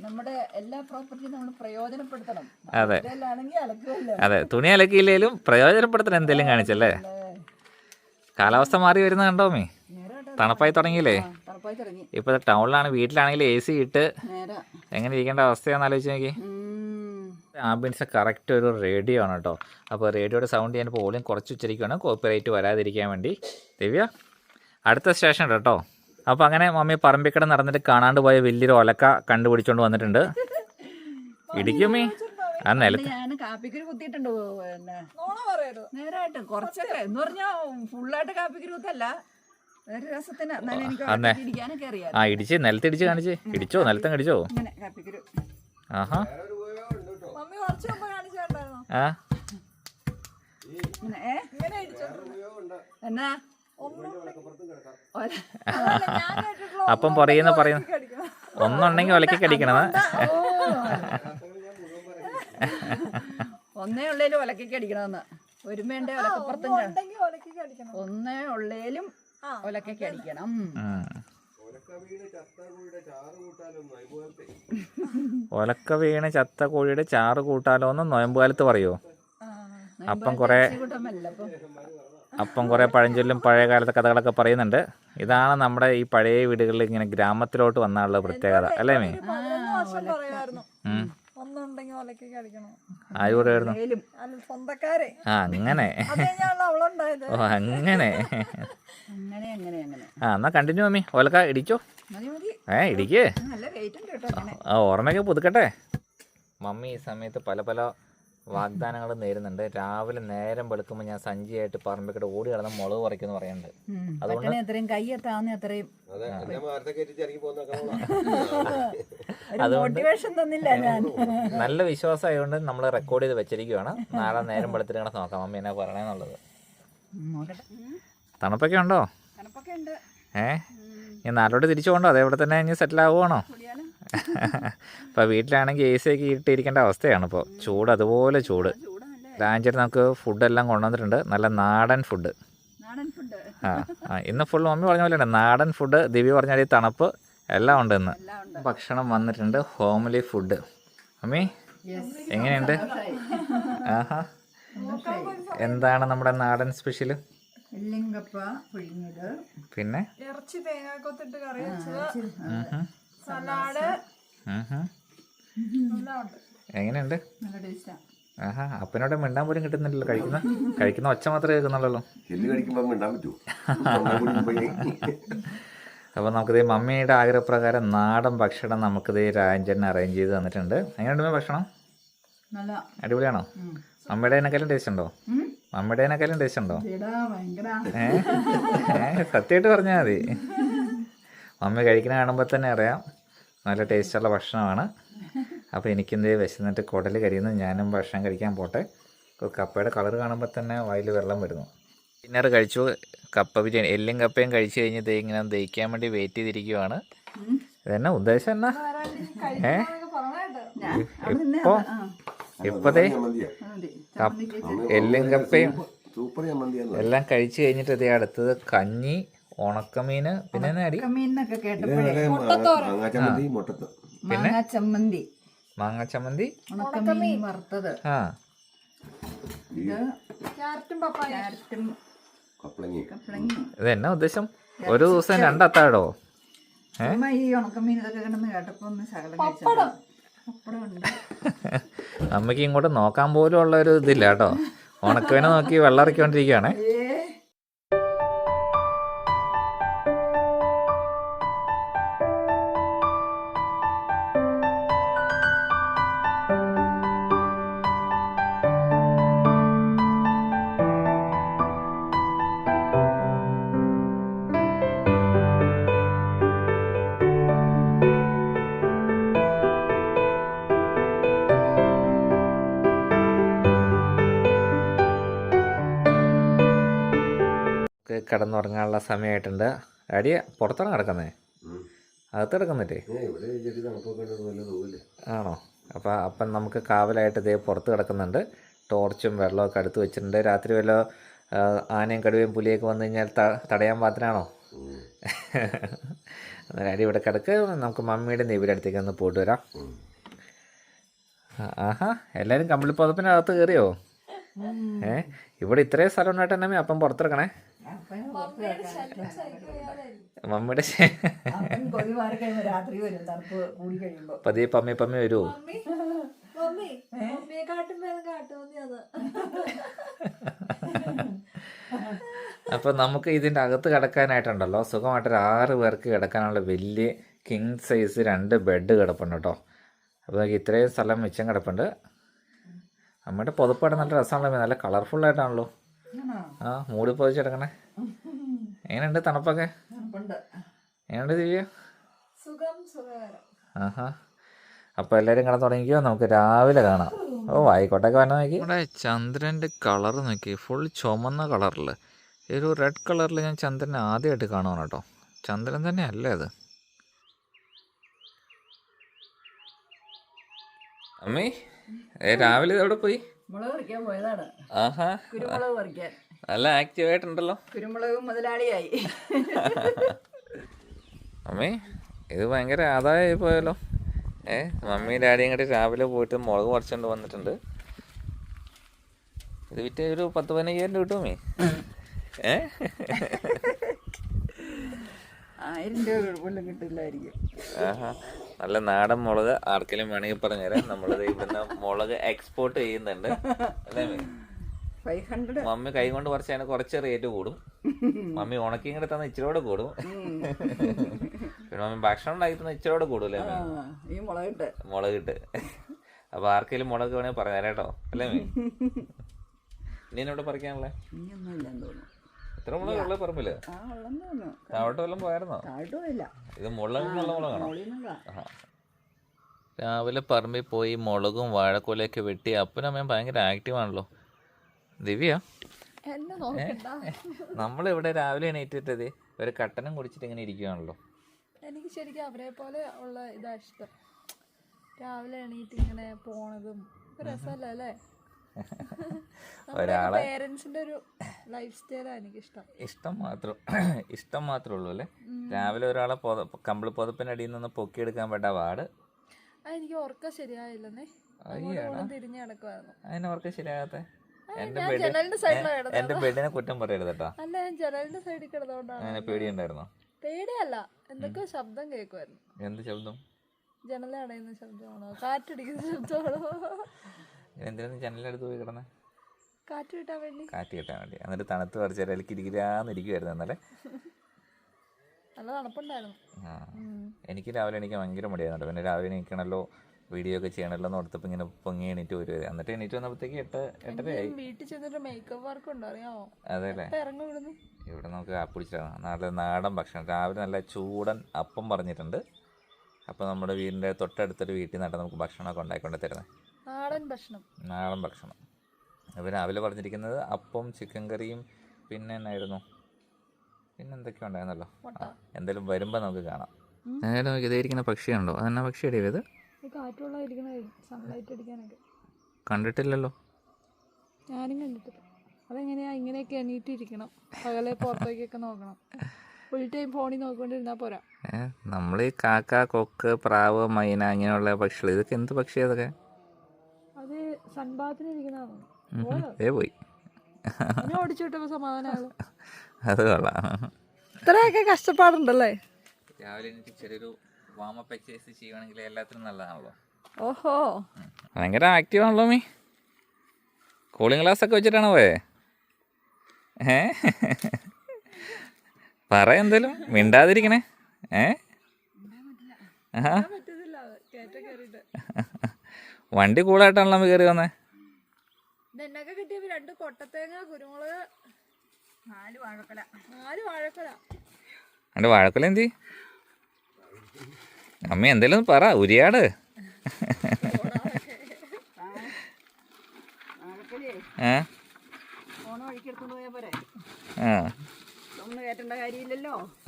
നമ്മുടെ എല്ലാ പ്രോപ്പർട്ടിയും നമ്മൾ പ്രയോജനപ്പെടുത്തണം. അതെ. അതെ തുണി അലക്കിയില്ലേലും പ്രയോജനപ്പെടുത്തണം എന്തെങ്കിലും കാണിച്ചല്ലേ? കാലാവസ്ഥ മാറി വരുന്ന കണ്ടോ മീ തണുപ്പായി തുടങ്ങിയില്ലേ? തണുപ്പായി തുടങ്ങി. ഇപ്പോൾ ടൗണിലാണ് വീട്ടിലാണെങ്കിൽ എ സി ഇട്ട് നേരെ. എങ്ങനെ ഇരിക്കേണ്ട അവസ്ഥയാണെന്ന് ആലോചിച്ച് നോക്കി. ആംബിയൻസ് കറക്റ്റ് ഒരു റേഡിയോ ആണ് കേട്ടോ. അപ്പോൾ റേഡിയോയുടെ സൗണ്ട് ഞാൻ പോലും കുറച്ച് ഉച്ചരിക്കുകയാണ് കോപ്പിറൈറ്റ് വരാതിരിക്കാൻ വേണ്ടി. ദിവ്യ അടുത്ത സ്റ്റേഷൻ ഉണ്ട് കേട്ടോ. അപ്പോൾ അങ്ങനെ മമ്മി പറമ്പിക്കട നടന്നിട്ട് കാണാണ്ട് പോയ വലിയൊരു ഒലക്ക കണ്ടുപിടിച്ചോണ്ട് വന്നിട്ടുണ്ട്. ഇടിക്കും ആ നിലത്ത്. ഞാൻ കാപ്പിക്കുരു കുത്തിയിട്ടുണ്ട് നോണ പറയരുത്. നേരായിട്ട് കുറച്ചൊക്കെ. എന്ന് പറഞ്ഞാൽ ഫുള്ളായിട്ട് കാപ്പിക്കുരു കുത്തല്ല. അറിയാം. ആ ഇടിച്ച് നിലത്തിടിച്ച് കാണിച്ച്. ഇടിച്ചോ നിലത്തും കടിച്ചോ ആഹാ. ആ. അപ്പം പറയുന്ന പറയുന്ന ഒന്നുണ്ടെങ്കിൽ ഒലക്കി കടിക്കണത് [laughs] ഒന്നേ ഉള്ളേലും ഒലക്കി കടിക്കണമെന്ന്. ഒരുമേണ്ടേ ഒലക്കപ്പുറത്തും ഒന്നേ ഉള്ളേലും ഒലക്കൊക്കെ അടിക്കണം. ഒലക്ക വീണ് ചത്ത കോഴിയുടെ ചാറ് കൂട്ടാലോ എന്ന് നോയമ്പുകാലത്ത് പറയോ? അപ്പം കുറേ അപ്പം. കുറെ കുറേ പഴഞ്ചൊല്ലും പഴയ കാലത്തെ കഥകളൊക്കെ പറയുന്നുണ്ട്. ഇതാണ് നമ്മുടെ ഈ പഴയ വീടുകളിൽ ഇങ്ങനെ ഗ്രാമത്തിലോട്ട് വന്നാലുള്ള പ്രത്യേകത. അല്ലേ മേ? പറയായിരുന്നു ഒലക്കൊക്കെ അടിക്കണം ആര് അല്ല സ്വന്തക്കാരെ. ആ അങ്ങനെ. അത് കഴിഞ്ഞാണല്ലോ അവളുണ്ടായത് ഓ അങ്ങനെ. അങ്ങനെ അങ്ങനെ അങ്ങനെ. ആ എന്നാ കണ്ടിന്യൂ മമ്മി. ഒലക്ക മതി മതി. ഏ ഇടിക്കേ. നല്ല വെയിറ്റ് ഉണ്ട് കേട്ടോ അങ്ങനെ ആ ഓർമ്മയൊക്കെ പുതുക്കട്ടെ? മമ്മി ഈ സമയത്ത് പല പല വാഗ്ദാനങ്ങൾ നേരുന്നുണ്ട്. രാവിലെ നേരം വെളുക്കുമ്പോൾ ഞാൻ സഞ്ചിയായിട്ട് പറമ്പിക്കട്ട് ഓടി കടന്ന് മുളക് പറിക്കുന്നു പറയുന്നുണ്ട്. അതുകൊണ്ട് അത്രയും എത്രയും കൈ എത്താവുന്ന അത്രയും മോട്ടിവേഷൻ തന്നില്ല ഞാൻ. നല്ല വിശ്വാസമായതുകൊണ്ട് നമ്മൾ റെക്കോർഡ് ചെയ്ത് വെച്ചിരിക്കുകയാണ് നാളെ നേരം വെളുത്തിട്ട് നോക്കാം. അമ്മ എന്നാ പറയണെന്നുള്ളത് തണുപ്പൊക്കെ ഉണ്ടോ? ഏ? ഞാൻ നാട്ടിലോട്ട് തിരിച്ചു പോകണ്ടോ? അതേപോലെ ഇവിടെ തന്നെ ഇനി സെറ്റിൽ ആവുകയാണോ ഇപ്പോൾ വീട്ടിലാണെങ്കിൽ എ സി ഒക്കെ ഇട്ടിരിക്കേണ്ട അവസ്ഥയാണ് ഇപ്പോൾ ചൂട് അതുപോലെ ചൂട്. രാഞ്ചേട്ട് നമുക്ക് ഫുഡെല്ലാം കൊണ്ടുവന്നിട്ടുണ്ട്. നല്ല നാടൻ ഫുഡ് നാടൻ ഫുഡ് ആ ആ ഇന്ന് ഫുൾ മമ്മി പറഞ്ഞ പോലെ ഉണ്ട് നാടൻ ഫുഡ് ദിവ്യ പറഞ്ഞാൽ ഈ തണുപ്പ് എല്ലാം ഉണ്ട് ഇന്ന്. ഭക്ഷണം വന്നിട്ടുണ്ട്. ഹോംലി ഫുഡ് മമ്മി എങ്ങനെയുണ്ട്? ആഹാ. എന്താണ് നമ്മുടെ നാടൻ സ്പെഷ്യൽ പിന്നെ? ഇറച്ചി തേങ്ങ കൊത്തിട്ട് കറി വെച്ചത്. സലാഡ്. എങ്ങനെയുണ്ട്? ആഹാ അപ്പനോട് മിണ്ടാൻ പോലും കിട്ടുന്നില്ലല്ലോ കഴിക്കുന്ന. കഴിക്കുന്ന ഒച്ച മാത്രമേ കേൾക്കുന്നുള്ളൂ അപ്പോൾ നമുക്കിത് മമ്മിയുടെ ആഗ്രഹപ്രകാരം നാടൻ ഭക്ഷണം നമുക്കിത് രാജൻ അറേഞ്ച് ചെയ്ത് തന്നിട്ടുണ്ട്. എങ്ങനെയുണ്ട് ഭക്ഷണം? നല്ല അടിപൊളിയാണോ? മമ്മിയുടെ അതിനേക്കാളും ടേസ്റ്റ് ഉണ്ടോ? മമ്മിയുടെ അതിനേക്കാളും ടേസ്റ്റ് ഉണ്ടോ? ഏഹ് സത്യമായിട്ട് പറഞ്ഞാൽ മതി. മമ്മി കഴിക്കുന്ന കാണുമ്പോൾ തന്നെ അറിയാം. നല്ല ടേസ്റ്റുള്ള ഭക്ഷണമാണ്. അപ്പോൾ എനിക്കെന്തേ വിശന്നിട്ട് കുടൽ കരിയുന്നു. ഞാനും ഭക്ഷണം കഴിക്കാൻ പോട്ടെ. കപ്പയുടെ കളർ കാണുമ്പോൾ തന്നെ വായിൽ വെള്ളം വരുന്നു. ഡിന്നർ കഴിച്ചു. കപ്പ ബിരിയാണി എല്ലും കപ്പയും കഴിച്ചു കഴിഞ്ഞ് ഇങ്ങനെ ദഹിക്കാൻ വേണ്ടി വെയിറ്റ് ചെയ്തിരിക്കുവാണ്. ഇതെന്നാ ഉദ്ദേശം എന്നാ? ഏ? ആ. ഇപ്പതേ എല്ലും കപ്പയും എല്ലാം കഴിച്ചു കഴിഞ്ഞിട്ട് ഇതേ അടുത്തത് കഞ്ഞി ഉണക്കമീൻ പിന്നെ എന്നാ അടി മീനൊക്കെ കേട്ടപ്പോഴേ മാങ്ങാച്ചമ്മന്തി മുട്ടത്ത്. മാങ്ങ ചമ്മന്തി മാങ്ങ ചമ്മന്തി ഉണക്കമീൻ വറുത്തത്. ആ. ഇത് ക്യാരറ്റും പപ്പായ ക്യാരറ്റും കപ്പളങ്ങി കപ്പളങ്ങി ഇത് ഉദ്ദേശം? ഒരു ദിവസം രണ്ടത്താടോ അമ്മയ്ക്ക് ഈ ഉണക്കമീൻ ഇതൊക്കെ കിടന്ന് കേട്ടപ്പോ ഒന്ന് ശകലം കഴിച്ചത് പപ്പടം. ഉണ്ട് അമ്മയ്ക്ക് ഇങ്ങോട്ട് നോക്കാൻ പോലും ഉള്ള ഒരു ഇതില്ല കേട്ടോ. ഉണക്കവിനെ നോക്കി വെള്ളം കിടന്നുറങ്ങാനുള്ള സമയമായിട്ടുണ്ട്. അടിയ പുറത്താണ് കിടക്കുന്നേ? അകത്ത് കിടക്കുന്നില്ലേ? ആണോ? അപ്പോൾ അപ്പം നമുക്ക് കാവലായിട്ട് ഇതേ പുറത്ത് കിടക്കുന്നുണ്ട്. ടോർച്ചും വെള്ളമൊക്കെ അടുത്ത് വെച്ചിട്ടുണ്ട്. രാത്രി വല്ല ആനയും കടുവയും പുലിയൊക്കെ വന്നു കഴിഞ്ഞാൽ തടയാൻ പാത്രമാണോ? അന്നേരം അടി ഇവിടെ കിടക്ക്. നമുക്ക് മമ്മിയുടെ നെയ്വിന്റെ അടുത്തേക്ക് ഒന്ന് പോയിട്ട് വരാം. ആഹാ എല്ലാവരും കമ്പിളി പുതപ്പിനകത്ത് കയറിയോ ഏ ഇവിടെ ഇത്രയും സ്ഥലം ഉണ്ടായിട്ട് തന്നെ അപ്പം പുറത്തിറക്കണേ? മമ്മിയുടെ രാത്രി വരും തണുപ്പ് കൂടി കഴിയുമ്പോ. പതിയെ പമ്മി പമ്മി വരുമോ അപ്പോൾ നമുക്ക് ഇതിന്റെ അകത്ത് കിടക്കാനായിട്ടുണ്ടല്ലോ. സുഖമായിട്ട് ഒരു ആറ് പേർക്ക് കിടക്കാനുള്ള വലിയ കിങ് സൈസ് രണ്ട് ബെഡ് കിടപ്പുണ്ട് കേട്ടോ. അപ്പോൾ നമുക്ക് ഇത്രയും സ്ഥലം മിച്ചം കിടപ്പുണ്ട്. അമ്മയുടെ പുതപ്പാട് നല്ല രസമാണല്ലോ നല്ല കളർഫുൾ ആയിട്ടാണല്ലോ. ആ മൂടി പൊതിച്ച് കിടക്കണേ. എങ്ങനെയുണ്ട് തണുപ്പൊക്കെ? എങ്ങനെയുണ്ട് ദിവ്യ? ആഹാ. അപ്പൊ എല്ലാരും കിടന്നു തുടങ്ങിക്കോ. നമുക്ക് രാവിലെ കാണാം. ഓ ആയിക്കോട്ടൊക്കെ വരണം നോക്കി. ഇവിടെ ചന്ദ്രന്റെ കളർ നോക്കി. ഫുൾ ചുമന്ന കളറിൽ ഒരു റെഡ് കളറിൽ ഞാൻ ചന്ദ്രനെ ആദ്യമായിട്ട് കാണുവാണ് കേട്ടോ. ചന്ദ്രൻ തന്നെ അല്ലേ അത്? അമ്മേ ഏ രാവിലെ എവിടെ പോയി? മുളക് പറിക്കാൻ പോയതാണ്. ആഹാ. കുരുമുളക് പറിക്കാൻ. നല്ല ആക്റ്റീവായിട്ടുണ്ടല്ലോ കുരുമുളക് മുതലാളിയായി. അമ്മേ ഇത് ഭയങ്കര ആദായമായി പോയല്ലോ. ഏ മമ്മിയും ഡാഡിയും കൂടി രാവിലെ പോയിട്ട് മുളക് പറിച്ചുകൊണ്ട് വന്നിട്ടുണ്ട്. ഇത് വിറ്റ് ഒരു പത്ത് പതിനയ്യായിരം രൂപ കിട്ടുമേ ഏ? ആയിരം രൂപ കിട്ടില്ലായിരിക്കും. ആഹാ. നല്ല നാടൻ മുളക് ആർക്കെങ്കിലും വേണമെങ്കിൽ പറഞ്ഞുതരാം. നമ്മളിത് ഇവിടുന്ന് മുളക് എക്സ്പോർട്ട് ചെയ്യുന്നുണ്ട്. അല്ലേ അമ്മേ? ഫൈവ് ഹൺഡ്രഡ് മമ്മി കൈ കൊണ്ട് പറിച്ചാൽ കുറച്ച് റേറ്റ് കൂടും. മമ്മി ഉണക്കിയും കൂടെ തന്ന ഇച്ചിരി കൂടെ കൂടും. പിന്നെ മമ്മി ഭക്ഷണം ഉണ്ടാക്കി തന്ന ഇച്ചിരി കൂടെ കൂടുമല്ലേ? ഈ മുളകിട്ട്. മുളകിട്ട്. അപ്പോൾ ആർക്കെങ്കിലും മുളക് വേണമെങ്കിൽ പറയാം കേട്ടോ. അല്ലേ മീ [laughs] ഇനി എന്നോട് പറിക്കാനുള്ള? തോന്നുന്നു. എത്ര മുളക് ഉള്ളത് പറമ്പിൽ. ആ ഉള്ളെന്ന് തോന്നുന്നു. താഴോട്ട് വല്ലതും പോയായിരുന്നോ? ഇത് മുളകുള്ള മുളകാണോ? രാവിലെ പറമ്പിൽ പോയി മുളകും വാഴക്കോലൊക്കെ വെട്ടി അപ്പനമ്മയും ഭയങ്കര ആക്റ്റീവാണല്ലോ ദിവ്യ? എന്നെ നോക്കണ്ട. നമ്മളിവിടെ രാവിലെ എണീറ്റിട്ടത് ഒരു കട്ടനം കുടിച്ചിട്ട് ഇങ്ങനെ ഇരിക്കുകയാണല്ലോ എനിക്ക് ശരിക്കും അവരെ പോലെ ഉള്ള ഇതാ ഇഷ്ടം. രാവിലെ എണീറ്റ് ഇങ്ങനെ പോണതും രസമല്ലേ അല്ലേ? ഒരാളെ പേരൻസിന്റെ ഒരു ലൈഫ് സ്റ്റൈലാണ് എനിക്കിഷ്ടം. ഇഷ്ടം മാത്രം. ഇഷ്ടം മാത്രമേ ഉള്ളൂ അല്ലേ? രാവിലെ ഒരാളെ കമ്പിളി പുതപ്പിനടിയിൽ നിന്ന് പൊക്കിയെടുക്കാൻ പെട്ട വാട് എനിക്ക് ഉറക്കം ശരിയായില്ലെന്നേ. തിരിഞ്ഞ് ശരിയാകാത്ത? എന്റെ ബെഡ് കിടന്നത്. ബെഡിനെ കുറ്റം പറയരുത് കേട്ടോ. അല്ല ഞാൻ ജനലിന്റെ സൈഡിൽ പേടിയുണ്ടായിരുന്നോ? പേടിയല്ല. എന്തൊക്കെ ശബ്ദം കേൾക്കുമായിരുന്നു എന്ത് ശബ്ദം? ജനലടയുന്ന ശബ്ദമാണോ? കാറ്റടിക്കുന്ന ശബ്ദമാണോ? എന്തിനാണ് ജനലെടുത്ത് പോയി കിടന്നേ? കാറ്റ് കിട്ടാൻ വേണ്ടി. കാറ്റ് കിട്ടാൻ വേണ്ടി. എന്നിട്ട് തണുത്ത് കിരികിരാന്നിരിക്കുമായിരുന്നു എന്നല്ലേ നല്ല തണുപ്പുണ്ടായിരുന്നു. എനിക്ക് രാവിലെ എനിക്ക് ഭയങ്കര മടിയായിരുന്നു പിന്നെ രാവിലെ എണീക്കണല്ലോ വീഡിയോ ഒക്കെ ചെയ്യണല്ലോ എന്ന് ഓർത്തപ്പോൾ ഇങ്ങനെ പൊങ്ങി എണീറ്റ് വരും എന്നിട്ട് എണീറ്റ് വന്നപ്പോഴത്തേക്ക് എട്ട് എട്ടരയായി വീട്ടിൽ ചെന്നിട്ട് മേക്കപ്പ് വർക്ക് ഉണ്ടോ അറിയാമോ അതെ അല്ലേ? ഇപ്പൊ ഇറങ്ങും ഇവിടെ നമുക്ക് കാപ്പിടിച്ചാണ് നാളെ നാടൻ ഭക്ഷണം. രാവിലെ നല്ല ചൂടൻ അപ്പം പറഞ്ഞിട്ടുണ്ട്. അപ്പോൾ നമ്മുടെ വീടിന്റെ തൊട്ടടുത്തൊരു വീട്ടിൽ നിന്നാണ് നമുക്ക് ഭക്ഷണമൊക്കെ ഉണ്ടാക്കിക്കൊണ്ട് തരുന്നത് നാടൻ ഭക്ഷണം. നാടൻ ഭക്ഷണം. അപ്പോൾ രാവിലെ പറഞ്ഞിരിക്കുന്നത് അപ്പം ചിക്കൻ കറിയും പിന്നെ എന്നായിരുന്നു? പിന്നെ എന്തൊക്കെയോ ഉണ്ടായിരുന്നല്ലോ. എന്തായാലും വരുമ്പോൾ നമുക്ക് കാണാം. നേരെ പക്ഷിയാണല്ലോ. ഇതേ? ഇരിക്കുന്ന പക്ഷിയുണ്ടോ അതെന്നാ പക്ഷിയുടെ ഇത് കണ്ടിട്ടില്ലല്ലോ. ഞാനും കണ്ടിട്ടില്ല. അതെങ്ങനെയാ ഇങ്ങനെയൊക്കെ എണീറ്റിരിക്കണം. പകലെ പുറത്തേക്കൊക്കെ നോക്കണം. ഫുൾ ടൈം ഫോണിൽ നോക്കിക്കൊണ്ടിരുന്നാ പോരാ. നമ്മൾ ഈ കാക്ക കൊക്ക് പ്രാവ് മൈന അങ്ങനെയുള്ള പക്ഷികൾ ഇതൊക്കെ എന്ത് പക്ഷിയാണ് ഇതൊക്കെ? പോയി? എന്നെ ഓടിച്ചു വിട്ടപ്പോ സമാധാനമാകും അത് കൊള്ളാം. ഇത്രയൊക്കെ കഷ്ടപ്പാടുണ്ടല്ലേ? രാവിലെ എനിക്ക് ചെറിയൊരു വാമപ്പ് എക്സസൈസ് ചെയ്യുവാണെങ്കിൽ എല്ലാത്തിനും നല്ലതാണല്ലോ. ഓഹോ. ഭയങ്കര ആക്റ്റീവ് ആണല്ലോ മീ. കൂളിംഗ് ഗ്ലാസ് ഒക്കെ വെച്ചിട്ടാണ് പോയേ? ഏ? പറ എന്തേലും. മിണ്ടാതിരിക്കണേ. ഏ? ആഹാ. നമ്മൾ വണ്ടി കൂളായിട്ടാണല്ലോ കയറി വന്നേ. ഇതെന്നൊക്കെ കിട്ടിയപ്പോ രണ്ട് കൊട്ടത്തേങ്ങ കുരുമുളക് നാല് വാഴക്കല. നാല് വാഴക്കല. എന്റെ വാഴക്കല എന്തി? അമ്മ എന്തേലും പറ ഉരിയാട്. ഏ?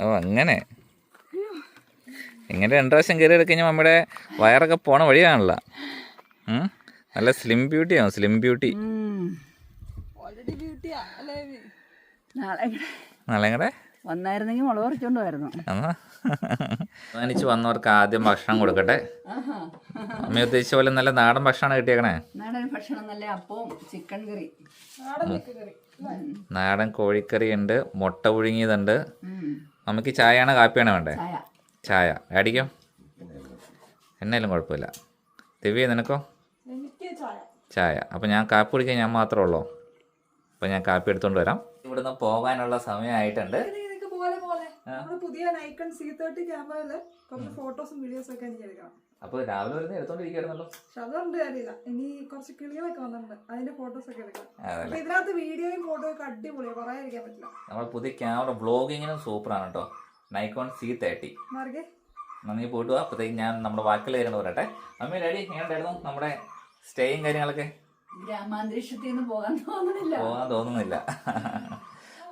ഓ അങ്ങനെ. ഇങ്ങനെ രണ്ടു പ്രാവശ്യം കയറി എടുക്കഴിഞ്ഞാൽ നമ്മുടെ വയറൊക്കെ പോണ വഴിയാണല്ലോ? നല്ല സ്ലിം ബ്യൂട്ടിയാണ് സ്ലിം ബ്യൂട്ടി ഓൾറെഡി ബ്യൂട്ടിയാ അല്ലേ? നാളെ കൂടെ വന്നായിരുന്നെങ്കിൽ മുളക് പറിച്ചോണ്ട് വരുന്നു എന്നാ അനിച്ച് വന്നവർക്ക് ആദ്യം ഭക്ഷണം കൊടുക്കട്ടെ. അമ്മ ഉദ്ദേശിച്ച പോലെ നല്ല നാടൻ ഭക്ഷണമാണ് കിട്ടിയേക്കണേ. നാടൻ ഭക്ഷണം നല്ല അപ്പവും ചിക്കൻ കറി. നാടൻ വെക്ക് കറി. നാടൻ കോഴിക്കറി ഉണ്ട് മുട്ട പുഴുങ്ങിയതുണ്ട്. നമുക്ക് ചായയാണോ കാപ്പിയാണോ വേണ്ടേ? ചായ. അടിക്കും. എന്നാലും കുഴപ്പമില്ല. ദിവ്യ നിനക്കോ? ചായ. അപ്പം ഞാൻ കാപ്പി കുടിക്കാൻ ഞാൻ മാത്രമേ ഉള്ളൂ? അപ്പം ഞാൻ കാപ്പി എടുത്തുകൊണ്ട് വരാം. ഇവിടുന്ന് പോകാനുള്ള സമയമായിട്ടുണ്ട്. പുതിയ നൈക്കൺ സി തേർട്ടി ക്യാമറയിൽ കുറച്ച് ഫോട്ടോസും വീഡിയോസും ഒക്കെ എനിക്ക് എടുക്കണം. അപ്പോൾ രാവിലെ വരുന്ന എടുത്തോണ്ടിരിക്കുകയായിരുന്നല്ലോ പക്ഷെ അതുകൊണ്ട് കാര്യമില്ല. ഇനി കുറച്ച് കിളികളൊക്കെ വന്നിട്ടുണ്ട്. അതിന്റെ ഫോട്ടോസ് ഒക്കെ എടുക്കാം ഇതിനകത്ത് വീഡിയോയും ഫോട്ടോയും ഒക്കെ അടിപൊളിയാണ് പറയാതിരിക്കാൻ പറ്റില്ല. നമ്മുടെ പുതിയ ക്യാമറ വ്ളോഗിങ്ങിനും സൂപ്പറാണ് കേട്ടോ നൈക്കോൺ സി തേർട്ടി നന്ദി പോയിട്ട് അപ്പോഴത്തേക്ക് ഞാൻ നമ്മുടെ വാക്കിൽ കാര്യങ്ങൾ പറയട്ടെ അമ്മ ഡാഡി എങ്ങനെയുണ്ടായിരുന്നു നമ്മുടെ സ്റ്റേയും കാര്യങ്ങളൊക്കെ? ഗ്രാമാന്തരീക്ഷത്തിൽ നിന്ന് പോകാൻ തോന്നുന്നില്ല. പോകാൻ തോന്നുന്നില്ല.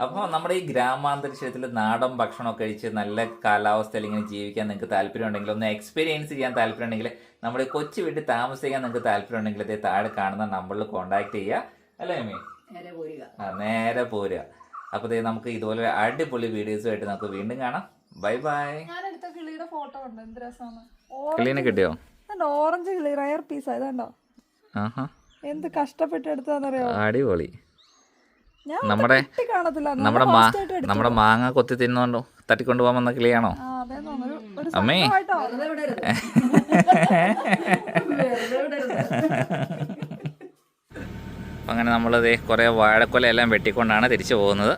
അപ്പോൾ നമ്മുടെ ഈ ഗ്രാമാന്തരീക്ഷത്തിൽ നാടൻ ഭക്ഷണമൊക്കെ കഴിച്ച് നല്ല കാലാവസ്ഥയിൽ ഇങ്ങനെ ജീവിക്കാൻ നിങ്ങൾക്ക് താല്പര്യമുണ്ടെങ്കിൽ ഒന്ന് എക്സ്പീരിയൻസ് ചെയ്യാൻ താല്പര്യമുണ്ടെങ്കിൽ നമ്മുടെ ഈ കൊച്ചു വീട്ടിൽ താമസിക്കാൻ നിങ്ങൾക്ക് താല്പര്യമുണ്ടെങ്കിൽ ഇതേ താഴെ കാണുന്ന നമ്പറിൽ കോൺടാക്ട് ചെയ്യുക. അല്ലേ അമ്മേ? നേരെ പോരുക. ആ നേരെ പോരുക. അപ്പോൾ ദേ നമുക്ക് ഇതുപോലെ അടിപൊളി വീഡിയോസുമായിട്ട് നമുക്ക് വീണ്ടും കാണാം. ബൈ ബൈ ഞാൻ എടുത്ത കിളിയുടെ ഫോട്ടോ ഉണ്ട് എന്ത് രസമാണ്. കിളീനെ കിട്ടിയോ? ഓറഞ്ച് കിളി റയർ പീസ് ആയതുണ്ടോ എന്ത് കഷ്ടപ്പെട്ട് എടുത്താന്നറിയോ അടിപൊളി. ഞാൻ നമ്മുടെ നമ്മുടെ. നമ്മുടെ മാങ്ങ കൊത്തി തിന്നോണ്ടോ തട്ടിക്കൊണ്ടു പോകാൻ വന്ന കിളിയാണോ അമ്മേ. [laughs] അങ്ങനെ നമ്മളത് കുറേ വാഴക്കൊല എല്ലാം വെട്ടിക്കൊണ്ടാണ് തിരിച്ചു പോകുന്നത്.